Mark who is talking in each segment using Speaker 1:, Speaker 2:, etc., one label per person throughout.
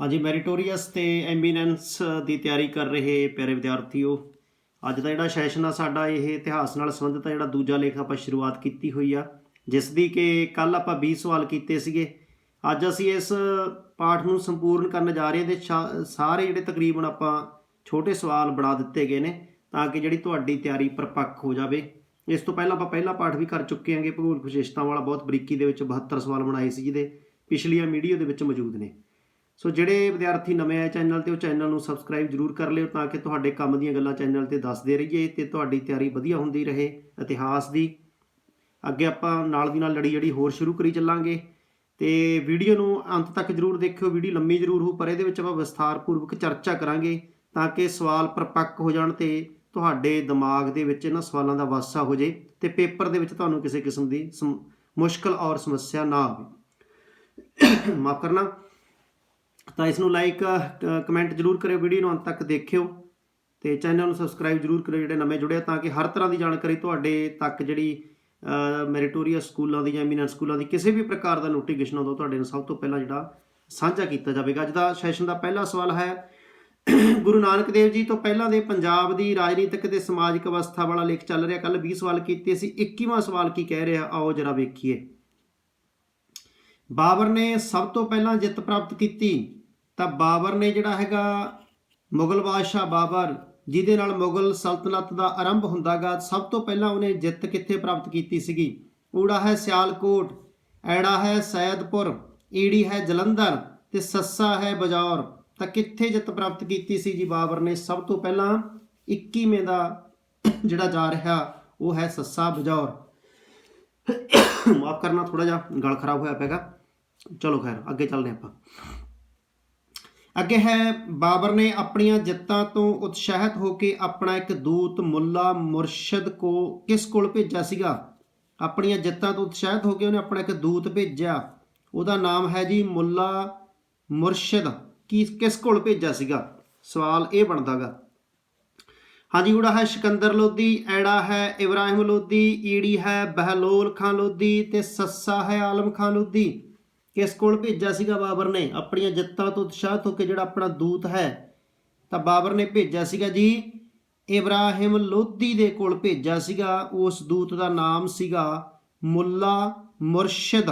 Speaker 1: ਹਾਂਜੀ, ਮੈਰੀਟੋਰੀਅਸ ਤੇ ਐਮੀਨੈਂਸ ਦੀ ਤਿਆਰੀ ਕਰ ਰਹੇ ਪਿਆਰੇ ਵਿਦਿਆਰਥੀਓ, ਅੱਜ ਦਾ ਜਿਹੜਾ ਸੈਸ਼ਨ ਆ ਸਾਡਾ, ਇਹ ਇਤਿਹਾਸ ਨਾਲ ਸੰਬੰਧਿਤ ਆ ਜਿਹੜਾ ਦੂਜਾ ਲੇਖ ਆਪਾਂ ਸ਼ੁਰੂਆਤ ਕੀਤੀ ਹੋਈ ਆ, ਜਿਸ ਦੀ ਕਿ ਕੱਲ ਆਪਾਂ 20 ਸਵਾਲ ਕੀਤੇ ਸੀਗੇ। ਅੱਜ ਅਸੀਂ ਇਸ ਪਾਠ ਨੂੰ ਸੰਪੂਰਨ ਕਰਨ ਜਾ ਰਹੇ ਹਾਂ ਤੇ ਸ਼ਾ- ਸਾਰੇ ਜਿਹੜੇ ਤਕਰੀਬਨ ਆਪਾਂ ਛੋਟੇ ਸਵਾਲ ਬਣਾ ਦਿੱਤੇ ਗਏ ਨੇ, ਤਾਂ ਕਿ ਜਿਹੜੀ ਤੁਹਾਡੀ ਤਿਆਰੀ ਪਰਪੱਕ ਹੋ ਜਾਵੇ। ਇਸ ਤੋਂ ਪਹਿਲਾਂ ਆਪਾਂ ਪਹਿਲਾ ਪਾਠ ਵੀ ਕਰ ਚੁੱਕੇ ਹਾਂਗੇ, ਭੂਗੋਲ ਵਿਸ਼ੇਸ਼ਤਾਵਾਂ ਵਾਲਾ ਬਹੁਤ ਬਰੀਕੀ ਦੇ ਵਿੱਚ 72 ਸਵਾਲ ਬਣਾਏ ਸੀ ਜਿਹਦੇ ਪਿਛਲੀਆਂ ਵੀਡੀਓ ਦੇ ਵਿੱਚ ਮੌਜੂਦ ਨੇ। ਸੋ ਜਿਹੜੇ ਵਿਦਿਆਰਥੀ ਨਵੇਂ ਆਏ ਚੈਨਲ ਤੇ, ਉਹ ਚੈਨਲ ਨੂੰ ਸਬਸਕ੍ਰਾਈਬ ਜਰੂਰ ਕਰ ਲਿਓ ਤਾਂ ਕਿ ਤੁਹਾਡੇ ਕੰਮ ਦੀਆਂ ਗੱਲਾਂ ਚੈਨਲ ਤੇ ਦੱਸਦੇ ਰਹੀਏ ਤੇ ਤੁਹਾਡੀ ਤਿਆਰੀ ਵਧੀਆ ਹੁੰਦੀ ਰਹੇ, ਇਤਿਹਾਸ ਦੀ। ਅੱਗੇ ਆਪਾਂ ਨਾਲ ਦੀ ਨਾਲ ਲੜੀ ਜਿਹੜੀ ਹੋਰ ਸ਼ੁਰੂ ਕਰੀ ਚੱਲਾਂਗੇ ਤੇ ਵੀਡੀਓ ਨੂੰ ਅੰਤ ਤੱਕ ਜਰੂਰ ਦੇਖਿਓ, ਵੀਡੀਓ ਲੰਮੀ ਜਰੂਰ ਹੋ, ਪਰ ਇਹਦੇ ਵਿੱਚ ਆਪਾਂ ਵਿਸਥਾਰਪੂਰਵਕ ਚਰਚਾ ਕਰਾਂਗੇ ਤਾਂ ਕਿ ਸਵਾਲ ਪਰਪੱਕ ਹੋ ਜਾਣ ਤੇ ਤੁਹਾਡੇ ਦਿਮਾਗ ਦੇ ਵਿੱਚ ਇਹਨਾਂ ਸਵਾਲਾਂ ਦਾ ਵਾਸਾ ਹੋ ਜੇ ਤੇ ਪੇਪਰ ਦੇ ਵਿੱਚ ਤੁਹਾਨੂੰ ਕਿਸੇ ਕਿਸਮ ਦੀ ਸਮ- ਮੁਸ਼ਕਲ ਔਰ ਸਮੱਸਿਆ ਨਾ ਆਵੇ। ਮਾਫ ਕਰਨਾ। ਤਾਂ ਇਸ ਨੂੰ ਲਾਈਕ ਕਮੈਂਟ ਜਰੂਰ ਕਰਿਓ ਵੀਡੀਓ ਨੂੰ ਅੰਤ ਤੱਕ ਦੇਖਿਓ ਤੇ ਚੈਨਲ ਨੂੰ ਸਬਸਕ੍ਰਾਈਬ ਜਰੂਰ ਕਰਿਓ ਜਿਹੜੇ ਨਵੇਂ ਜੁੜੇ ਤਾਂ ਕਿ ਹਰ ਤਰ੍ਹਾਂ ਦੀ ਜਾਣਕਾਰੀ ਤੁਹਾਡੇ ਤੱਕ ਜਿਹੜੀ ਮੈਰੀਟੋਰੀਅਸ ਸਕੂਲਾਂ ਦੀ ਜਾਂ ਐਮੀਨੈਂਸ ਸਕੂਲਾਂ ਦੀ ਕਿਸੇ ਵੀ ਪ੍ਰਕਾਰ ਦਾ ਨੋਟੀਫਿਕੇਸ਼ਨ ਆਉਂਦਾ ਤੁਹਾਡੇ ਨਾਲ ਸਭ ਤੋਂ ਪਹਿਲਾਂ ਜਿਹੜਾ ਸਾਂਝਾ ਕੀਤਾ ਜਾਵੇਗਾ। ਅੱਜ ਦਾ ਸੈਸ਼ਨ ਦਾ ਪਹਿਲਾ ਸਵਾਲ ਹੈ, ਗੁਰੂ ਨਾਨਕ ਦੇਵ ਜੀ ਤੋਂ ਪਹਿਲਾਂ ਦੇ ਪੰਜਾਬ ਦੀ ਰਾਜਨੀਤਿਕ ਤੇ ਸਮਾਜਿਕ ਅਵਸਥਾ ਵਾਲਾ ਲੇਖ ਚੱਲ ਰਿਹਾ। ਕੱਲ 20 ਸਵਾਲ ਕੀਤੇ ਸੀ 21ਵਾਂ ਸਵਾਲ ਕੀ ਕਹਿ ਰਿਹਾ ਆਓ ਜਰਾ ਵੇਖੀਏ। ਬਾਬਰ ਨੇ ਸਭ ਤੋਂ ਪਹਿਲਾਂ ਜਿੱਤ ਪ੍ਰਾਪਤ ਕੀਤੀ। ਤਾਂ ਬਾਬਰ ਨੇ ਜਿਹੜਾ ਹੈਗਾ ਮੁਗਲ ਬਾਦਸ਼ਾਹ ਬਾਬਰ, ਜਿਹਦੇ ਨਾਲ ਮੁਗਲ ਸਲਤਨਤ ਦਾ ਆਰੰਭ ਹੁੰਦਾਗਾ, ਸਭ ਤੋਂ ਪਹਿਲਾਂ ਉਹਨੇ ਜਿੱਤ ਕਿੱਥੇ ਪ੍ਰਾਪਤ ਕੀਤੀ ਸੀਗੀ? ਊੜਾ ਹੈ ਸਿਆਲਕੋਟ, ਐੜਾ ਹੈ ਸੈਦਪੁਰ, ਈੜੀ ਹੈ ਜਲੰਧਰ ਤੇ ਸੱਸਾ ਹੈ ਬਜੌਰ। ਤਾਂ ਕਿੱਥੇ ਜਿੱਤ ਪ੍ਰਾਪਤ ਕੀਤੀ ਸੀ ਜੀ ਬਾਬਰ ਨੇ? ਸਭ ਤੋਂ ਪਹਿਲਾਂ 21ਵੇਂ ਦਾ ਜਿਹੜਾ ਜਾ ਰਿਹਾ, ਉਹ ਹੈ ਸੱਸਾ ਬਜੌਰ। ਮਾਫ ਕਰਨਾ ਥੋੜਾ ਜਿਹਾ, ਗਲ ਖਰਾਬ ਹੋਇਆ ਪੈਗਾ ਚਲੋ ਖੈਰ, ਅੱਗੇ ਚੱਲਦੇ ਆਪਾਂ। ਅੱਗੇ ਹੈ, ਬਾਬਰ ਨੇ ਆਪਣੀਆਂ ਜਿੱਤਾਂ ਤੋਂ ਉਤਸ਼ਾਹਿਤ ਹੋ ਕੇ ਆਪਣਾ ਇੱਕ ਦੂਤ ਮੁੱਲਾ ਮੁਰਸ਼ਦ ਕੋ ਕਿਸ ਕੋਲ ਭੇਜਿਆ ਸੀਗਾ? ਆਪਣੀਆਂ ਜਿੱਤਾਂ ਤੋਂ ਉਤਸ਼ਾਹਿਤ ਹੋ ਕੇ ਉਹਨੇ ਆਪਣਾ ਇੱਕ ਦੂਤ ਭੇਜਿਆ। ਉਹਦਾ ਨਾਮ ਹੈ ਜੀ ਮੁੱਲਾ ਮੁਰਸ਼ਦ। ਕੀ ਕਿਸ ਕੋਲ ਭੇਜਿਆ ਸੀਗਾ? ਸਵਾਲ ਇਹ ਬਣਦਾਗਾ ਹਾਂਜੀ ਉੜਾ ਹੈ ਸਿਕੰਦਰ ਲੋਧੀ, ਐੜਾ ਹੈ ਇਬਰਾਹਿਮ ਲੋਧੀ, ਈੜੀ ਹੈ ਬਹਿਲੋਲ ਖਾਨ ਲੋਧੀ ਤੇ ਸੱਸਾ ਹੈ ਆਲਮ ਖਾਨ ਲੋਧੀ। ਕਿਸ ਕੋਲ ਭੇਜਿਆ ਸੀਗਾ ਬਾਬਰ ਨੇ? ਆਪਣੀਆਂ ਜਿੱਤਾਂ ਤੋਂ ਉਤਸ਼ਾਹਿਤ ਹੋ ਕੇ ਜਿਹੜਾ ਆਪਣਾ ਦੂਤ ਹੈ, ਤਾਂ ਬਾਬਰ ਨੇ ਭੇਜਿਆ ਸੀਗਾ ਜੀ, ਇਬਰਾਹਿਮ ਲੋਧੀ ਦੇ ਕੋਲ ਭੇਜਿਆ ਸੀਗਾ। ਉਸ ਦੂਤ ਦਾ ਨਾਮ ਸੀਗਾ ਮੁੱਲਾ ਮੁਰਸ਼ਦ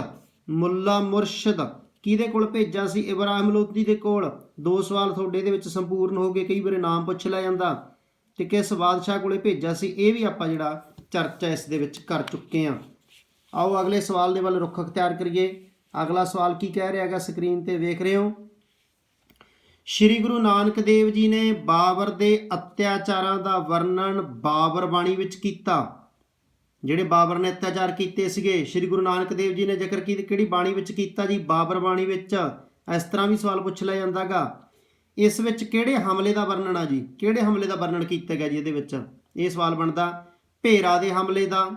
Speaker 1: ਮੁੱਲਾ ਮੁਰਸ਼ਦ। ਕਿਹਦੇ ਕੋਲ ਭੇਜਿਆ ਸੀ? ਇਬਰਾਹਿਮ ਲੋਧੀ ਦੇ ਕੋਲ। ਦੋ ਸਵਾਲ ਤੁਹਾਡੇ ਦੇ ਵਿੱਚ ਸੰਪੂਰਨ ਹੋ ਗਏ, ਕਈ ਵਾਰੀ ਨਾਮ ਪੁੱਛ ਲਿਆ ਜਾਂਦਾ। ਤੇ ਕਿਸ ਬਾਦਸ਼ਾਹ ਕੋਲੇ ਭੇਜਿਆ ਸੀ? ਇਹ ਵੀ ਆਪਾਂ ਜਿਹੜਾ ਚਰਚਾ ਇਸ ਦੇ ਵਿੱਚ ਕਰ ਚੁੱਕੇ ਹਾਂ। ਆਓ ਅਗਲੇ ਸਵਾਲ ਦੇ ਵੱਲ ਰੁੱਖ ਅਖਤਿਆਰ ਕਰੀਏ। ਅਗਲਾ ਸਵਾਲ ਕੀ ਕਹਿ ਰਿਹਾ ਹੈਗਾ ਸਕਰੀਨ ਤੇ ਵੇਖ ਰਹੇ ਹੋ? ਸ਼੍ਰੀ ਗੁਰੂ ਨਾਨਕ ਦੇਵ ਜੀ ਨੇ ਬਾਬਰ ਦੇ ਅਤਿਆਚਾਰਾਂ ਦਾ ਵਰਣਨ ਬਾਬਰ ਬਾਣੀ ਵਿੱਚ ਕੀਤਾ। ਜਿਹੜੇ ਬਾਬਰ ਨੇ ਅਤਿਆਚਾਰ ਕੀਤੇ ਸੀਗੇ, ਸ਼੍ਰੀ ਗੁਰੂ ਨਾਨਕ ਦੇਵ ਜੀ ਨੇ ਜ਼ਿਕਰ ਕੀ ਕਿਹੜੀ ਬਾਣੀ ਵਿੱਚ ਕੀਤਾ ਜੀ ਬਾਬਰ ਬਾਣੀ ਵਿੱਚ? ਇਸ ਤਰ੍ਹਾਂ ਵੀ ਸਵਾਲ ਪੁੱਛ ਲਿਆ ਜਾਂਦਾਗਾ ਇਸ ਵਿੱਚ ਕਿਹੜੇ ਹਮਲੇ ਦਾ ਵਰਣਨ ਆ ਜੀ? ਕਿਹੜੇ ਹਮਲੇ ਦਾ ਵਰਣਨ ਕੀਤਾ ਗਿਆ ਜੀ ਇਹਦੇ ਵਿੱਚ? ਇਹ ਸਵਾਲ ਬਣਦਾ, ਭੇਰਾ ਦੇ ਹਮਲੇ ਦਾ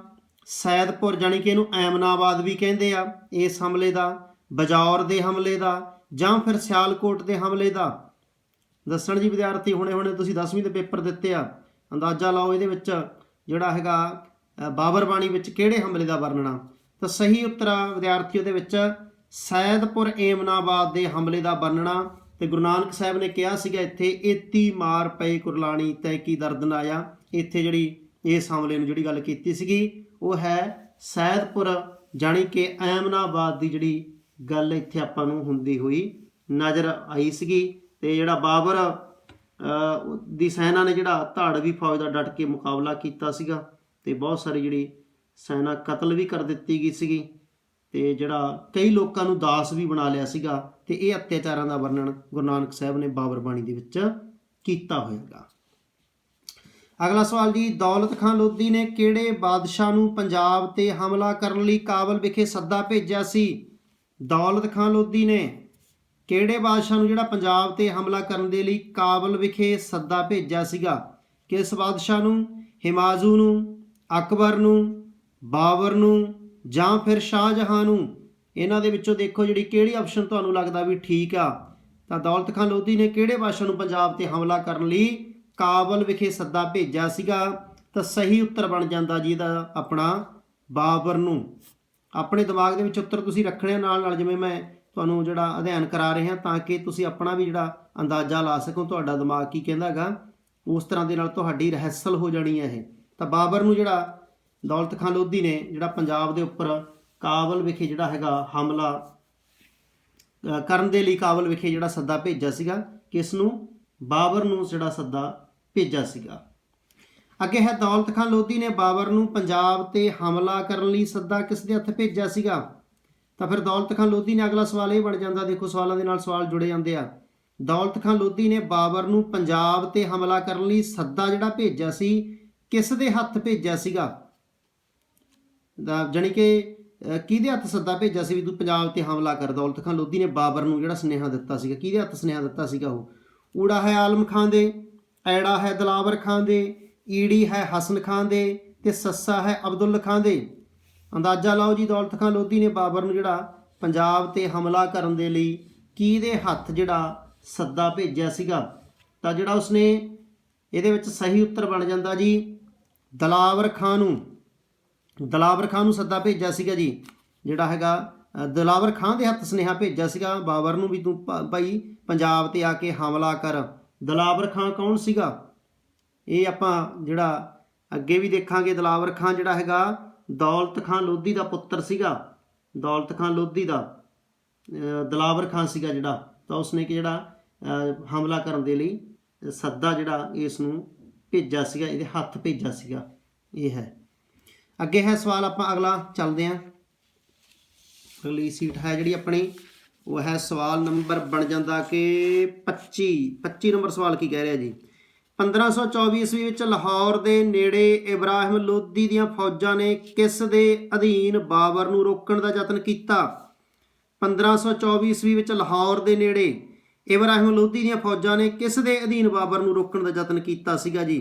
Speaker 1: ਸੈਦਪੁਰ ਜਾਨੀ ਕਿ ਇਹਨੂੰ ਐਮਨਾਬਾਦ ਵੀ ਕਹਿੰਦੇ ਆ, ਇਸ ਹਮਲੇ ਦਾ ਬਜੌਰ ਦੇ ਹਮਲੇ ਦਾ ਜਾਂ ਫਿਰ ਸਿਆਲਕੋਟ ਦੇ ਹਮਲੇ ਦਾ। ਦੱਸਣ ਜੀ ਵਿਦਿਆਰਥੀ ਹੁਣੇ ਹੁਣੇ ਤੁਸੀਂ 10ਵੀਂ ਦੇ ਪੇਪਰ ਦਿੱਤੇ ਆ, ਅੰਦਾਜ਼ਾ ਲਾਓ ਇਹਦੇ ਵਿੱਚ ਜਿਹੜਾ ਹੈਗਾ ਬਾਬਰ ਬਾਣੀ ਵਿੱਚ ਕਿਹੜੇ ਹਮਲੇ ਦਾ ਵਰਣਨ ਤਾਂ ਸਹੀ ਉੱਤਰ ਆ ਵਿਦਿਆਰਥੀਓ ਦੇ ਵਿੱਚ, ਸੈਦਪੁਰ ਏਮਨਾਬਾਦ ਦੇ ਹਮਲੇ ਦਾ ਵਰਣਨਾ ਤੇ ਗੁਰੂ ਨਾਨਕ ਸਾਹਿਬ ਨੇ ਕਿਹਾ ਸੀਗਾ ਇੱਥੇ, ਏਤੀ ਮਾਰ ਪਏ ਕੁਰਲਾਣੀ ਤੈ ਕੀ ਦਰਦ ਨਾ ਆਇਆ ਇੱਥੇ ਜਿਹੜੀ ਇਸ ਹਮਲੇ ਨੂੰ ਜਿਹੜੀ ਗੱਲ ਕੀਤੀ ਸੀਗੀ ਉਹ ਹੈ ਸੈਦਪੁਰ, ਜਾਣੀ ਕਿ ਐਮਨਾਬਾਦ ਦੀ ਜਿਹੜੀ ਗੱਲ ਇੱਥੇ ਆਪਾਂ ਨੂੰ ਹੁੰਦੀ ਹੋਈ ਨਜ਼ਰ ਆਈ ਸੀਗੀ ਤੇ ਜਿਹੜਾ ਬਾਬਰ ਦੀ ਸੈਨਾ ਨੇ ਜਿਹੜਾ ਧਾੜਵੀ ਫੌਜ ਦਾ ਡਟ ਕੇ ਮੁਕਾਬਲਾ ਕੀਤਾ ਸੀਗਾ ਤੇ ਬਹੁਤ ਸਾਰੀ ਜਿਹੜੀ ਸੈਨਾ ਕਤਲ ਵੀ ਕਰ ਦਿੱਤੀ ਗਈ ਸੀਗੀ ਤੇ ਜਿਹੜਾ ਕਈ ਲੋਕਾਂ ਨੂੰ ਦਾਸ ਵੀ ਬਣਾ ਲਿਆ ਸੀਗਾ ਤੇ ਇਹ ਅਤਿਆਚਾਰਾਂ ਦਾ ਵਰਣਨ ਗੁਰੂ ਨਾਨਕ ਸਾਹਿਬ ਨੇ ਬਾਬਰ ਬਾਣੀ ਦੇ ਵਿੱਚ ਕੀਤਾ ਹੋਇਆਗਾ। ਅਗਲਾ ਸਵਾਲ ਜੀ, ਦੌਲਤ ਖਾਨ ਲੋਧੀ ਨੇ ਕਿਹੜੇ ਬਾਦਸ਼ਾਹ ਨੂੰ ਪੰਜਾਬ ਤੇ ਹਮਲਾ ਕਰਨ ਲਈ ਕਾਬਲ ਵਿਖੇ ਸੱਦਾ ਭੇਜਿਆ ਸੀ? ਦੌਲਤ ਖਾਨ ਲੋਧੀ ਨੇ ਕਿਹੜੇ ਬਾਦਸ਼ਾਹ ਨੂੰ ਜਿਹੜਾ ਪੰਜਾਬ ਤੇ ਹਮਲਾ ਕਰਨ ਦੇ ਲਈ ਕਾਬਲ ਵਿਖੇ ਸੱਦਾ ਭੇਜਿਆ ਸੀਗਾ? ਕਿਸ ਬਾਦਸ਼ਾਹ ਨੂੰ? ਹਿਮਾਜ਼ੂ ਨੂੰ, ਅਕਬਰ ਨੂੰ, ਬਾਬਰ ਨੂੰ ਜਾਂ ਫਿਰ ਸ਼ਾਹਜਹਾਂ ਨੂੰ? ਇਹਨਾਂ ਦੇ ਵਿੱਚੋਂ ਦੇਖੋ ਜਿਹੜੀ ਕਿਹੜੀ ਆਪਸ਼ਨ ਤੁਹਾਨੂੰ ਲੱਗਦਾ ਵੀ ਠੀਕ ਆ। ਤਾਂ ਦੌਲਤ ਖਾਨ ਲੋਧੀ ਨੇ ਕਿਹੜੇ ਬਾਦਸ਼ਾਹ ਨੂੰ ਪੰਜਾਬ ਤੇ ਹਮਲਾ ਕਰਨ ਲਈ ਕਾਬਲ ਵਿਖੇ ਸੱਦਾ ਭੇਜਿਆ ਸੀਗਾ, ਤਾਂ ਸਹੀ ਉੱਤਰ ਬਣ ਜਾਂਦਾ ਜੀ ਇਹਦਾ ਆਪਣਾ ਬਾਬਰ ਨੂੰ। ਆਪਣੇ ਦਿਮਾਗ ਦੇ ਵਿੱਚ ਉੱਤਰ ਤੁਸੀਂ ਰੱਖਣੇ ਆ ਨਾਲ ਨਾਲ, ਜਿਵੇਂ ਮੈਂ ਤੁਹਾਨੂੰ ਜਿਹੜਾ ਅਧਿਐਨ ਕਰਾ ਰਿਹਾ, ਤਾਂ ਕਿ ਤੁਸੀਂ ਆਪਣਾ ਵੀ ਜਿਹੜਾ ਅੰਦਾਜ਼ਾ ਲਾ ਸਕੋ ਤੁਹਾਡਾ ਦਿਮਾਗ ਕੀ ਕਹਿੰਦਾਗਾ ਉਸ ਤਰ੍ਹਾਂ ਦੇ ਨਾਲ ਤੁਹਾਡੀ ਰਹਿਸਲ ਹੋ ਜਾਣੀ ਹੈ ਇਹ। ਤਾਂ ਬਾਬਰ ਨੂੰ ਜਿਹੜਾ ਦੌਲਤ ਖਾਨ ਲੋਧੀ ਨੇ, ਜਿਹੜਾ ਪੰਜਾਬ ਦੇ ਉੱਪਰ ਕਾਬਲ ਵਿਖੇ ਜਿਹੜਾ ਹੈਗਾ ਹਮਲਾ ਕਰਨ ਦੇ ਲਈ ਕਾਬਲ ਵਿਖੇ ਜਿਹੜਾ ਸੱਦਾ ਭੇਜਿਆ ਸੀਗਾ, ਕਿਸ ਨੂੰ? ਬਾਬਰ ਨੂੰ ਜਿਹੜਾ ਸੱਦਾ ਭੇਜਿਆ ਸੀਗਾ। ਅੱਗੇ ਹੈ ਦੌਲਤ ਖਾਨ ਲੋਧੀ ਨੇ ਬਾਬਰ ਨੂੰ ਪੰਜਾਬ ਤੇ ਹਮਲਾ ਕਰਨ ਲਈ ਸੱਦਾ ਕਿਸ ਦੇ ਹੱਥ ਭੇਜਿਆ ਸੀਗਾ? ਤਾਂ ਫਿਰ ਦੌਲਤ ਖਾਨ ਲੋਧੀ ਨੇ ਅਗਲਾ ਸਵਾਲ ਇਹ ਬਣ ਜਾਂਦਾ, ਦੇਖੋ ਸਵਾਲਾਂ ਦੇ ਨਾਲ ਸਵਾਲ ਜੁੜੇ ਜਾਂਦੇ ਆ। ਦੌਲਤ ਖਾਨ ਲੋਧੀ ਨੇ ਬਾਬਰ ਨੂੰ ਪੰਜਾਬ ਤੇ ਹਮਲਾ ਕਰਨ ਲਈ ਸੱਦਾ ਜਿਹੜਾ ਭੇਜਿਆ ਸੀ, ਕਿਸ ਦੇ ਹੱਥ ਭੇਜਿਆ ਸੀਗਾ? ਦਾ ਜਾਣੀ ਕਿ ਕਿਹਦੇ ਹੱਥ ਸੱਦਾ ਭੇਜਿਆ ਸੀ ਵੀ ਤੂੰ ਪੰਜਾਬ ਤੇ ਹਮਲਾ ਕਰ? ਦੌਲਤ ਖਾਨ ਲੋਧੀ ਨੇ ਬਾਬਰ ਨੂੰ ਜਿਹੜਾ ਸੁਨੇਹਾ ਦਿੱਤਾ ਸੀਗਾ, ਕਿਹਦੇ ਹੱਥ ਸੁਨੇਹਾ ਦਿੱਤਾ ਸੀਗਾ ਉਹ? ਊੜਾ ਹੈ ਆਲਮ ਖਾਨ ਦੇ। ਐੜਾ ਹੈ ਦਲਾਵਰ ਖਾਨ ਦੇ, ਈੜੀ ਹੈ ਹਸਨ ਖਾਨ ਦੇ ਤੇ ਸੱਸਾ ਹੈ ਅਬਦੁੱਲ ਖਾਨ ਦੇ। ਅੰਦਾਜ਼ਾ ਲਾਓ ਜੀ ਦੌਲਤ ਖਾਨ ਲੋਧੀ ਨੇ ਬਾਬਰ ਨੂੰ ਜਿਹੜਾ ਪੰਜਾਬ ਤੇ ਹਮਲਾ ਕਰਨ ਦੇ ਲਈ ਕਿਹਦੇ ਹੱਥ ਜਿਹੜਾ ਸੱਦਾ ਭੇਜਿਆ ਸੀਗਾ? ਤਾਂ ਜਿਹੜਾ ਉਸਨੇ ਇਹਦੇ ਵਿੱਚ ਸਹੀ ਉੱਤਰ ਬਣ ਜਾਂਦਾ ਜੀ ਦਲਾਵਰ ਖਾਨ ਨੂੰ। ਦਲਾਵਰ ਖਾਨ ਨੂੰ ਸੱਦਾ ਭੇਜਿਆ ਸੀਗਾ ਜੀ, ਜਿਹੜਾ ਹੈਗਾ ਦਲਾਵਰ ਖਾਨ ਦੇ ਹੱਥ ਸੁਨੇਹਾ ਭੇਜਿਆ ਸੀਗਾ। ਬਾਬਰ ਨੂੰ ਵੀ ਤੂੰ ਭ- ਭਾਈ, ਪੰਜਾਬ ਤੇ ਆ ਕੇ ਹਮਲਾ ਕਰ। ਦਲਾਵਰ ਖਾਂ ਕੌਣ ਸੀਗਾ? ਇਹ ਆਪਾਂ ਜਿਹੜਾ ਅੱਗੇ ਵੀ ਦੇਖਾਂਗੇ ਦਲਾਵਰ ਖਾਨ ਜਿਹੜਾ ਹੈਗਾ, ਦੌਲਤ ਖਾਂ ਲੋਧੀ ਦਾ ਪੁੱਤਰ ਸੀਗਾ। ਦੌਲਤ ਖਾਂ ਲੋਧੀ ਦਾ ਦਲਾਵਰ ਖਾਂ ਸੀਗਾ ਜਿਹੜਾ। ਤਾਂ ਉਸਨੇ ਕਿ ਜਿਹੜਾ ਹਮਲਾ ਕਰਨ ਦੇ ਲਈ ਸੱਦਾ ਜਿਹੜਾ ਇਸ ਨੂੰ ਭੇਜਿਆ ਸੀਗਾ, ਇਹਦੇ ਹੱਥ ਭੇਜਿਆ ਸੀਗਾ। ਇਹ ਹੈ। ਅੱਗੇ ਹੈ ਸਵਾਲ, ਆਪਾਂ ਅਗਲਾ ਚੱਲਦੇ ਹਾਂ। ਅਗਲੀ ਸੀਟ ਹੈ ਜਿਹੜੀ ਆਪਣੀ ਉਹ ਹੈ ਸਵਾਲ ਨੰਬਰ ਬਣ ਜਾਂਦਾ ਕਿ 25 25 ਨੰਬਰ ਸਵਾਲ ਕੀ ਕਹਿ ਰਿਹਾ ਜੀ? 1524 ਈਸਵੀ ਵਿੱਚ ਲਾਹੌਰ ਦੇ ਨੇੜੇ ਇਬਰਾਹਿਮ ਲੋਧੀ ਦੀਆਂ ਫੌਜਾਂ ਨੇ ਕਿਸ ਦੇ ਅਧੀਨ ਬਾਬਰ ਨੂੰ ਰੋਕਣ ਦਾ ਯਤਨ ਕੀਤਾ? 1524 ਈਸਵੀ ਵਿੱਚ ਲਾਹੌਰ ਦੇ ਨੇੜੇ ਇਬਰਾਹਿਮ ਲੋਧੀ ਦੀਆਂ ਫੌਜਾਂ ਨੇ ਕਿਸ ਦੇ ਅਧੀਨ ਬਾਬਰ ਨੂੰ ਰੋਕਣ ਦਾ ਯਤਨ ਕੀਤਾ ਸੀਗਾ ਜੀ?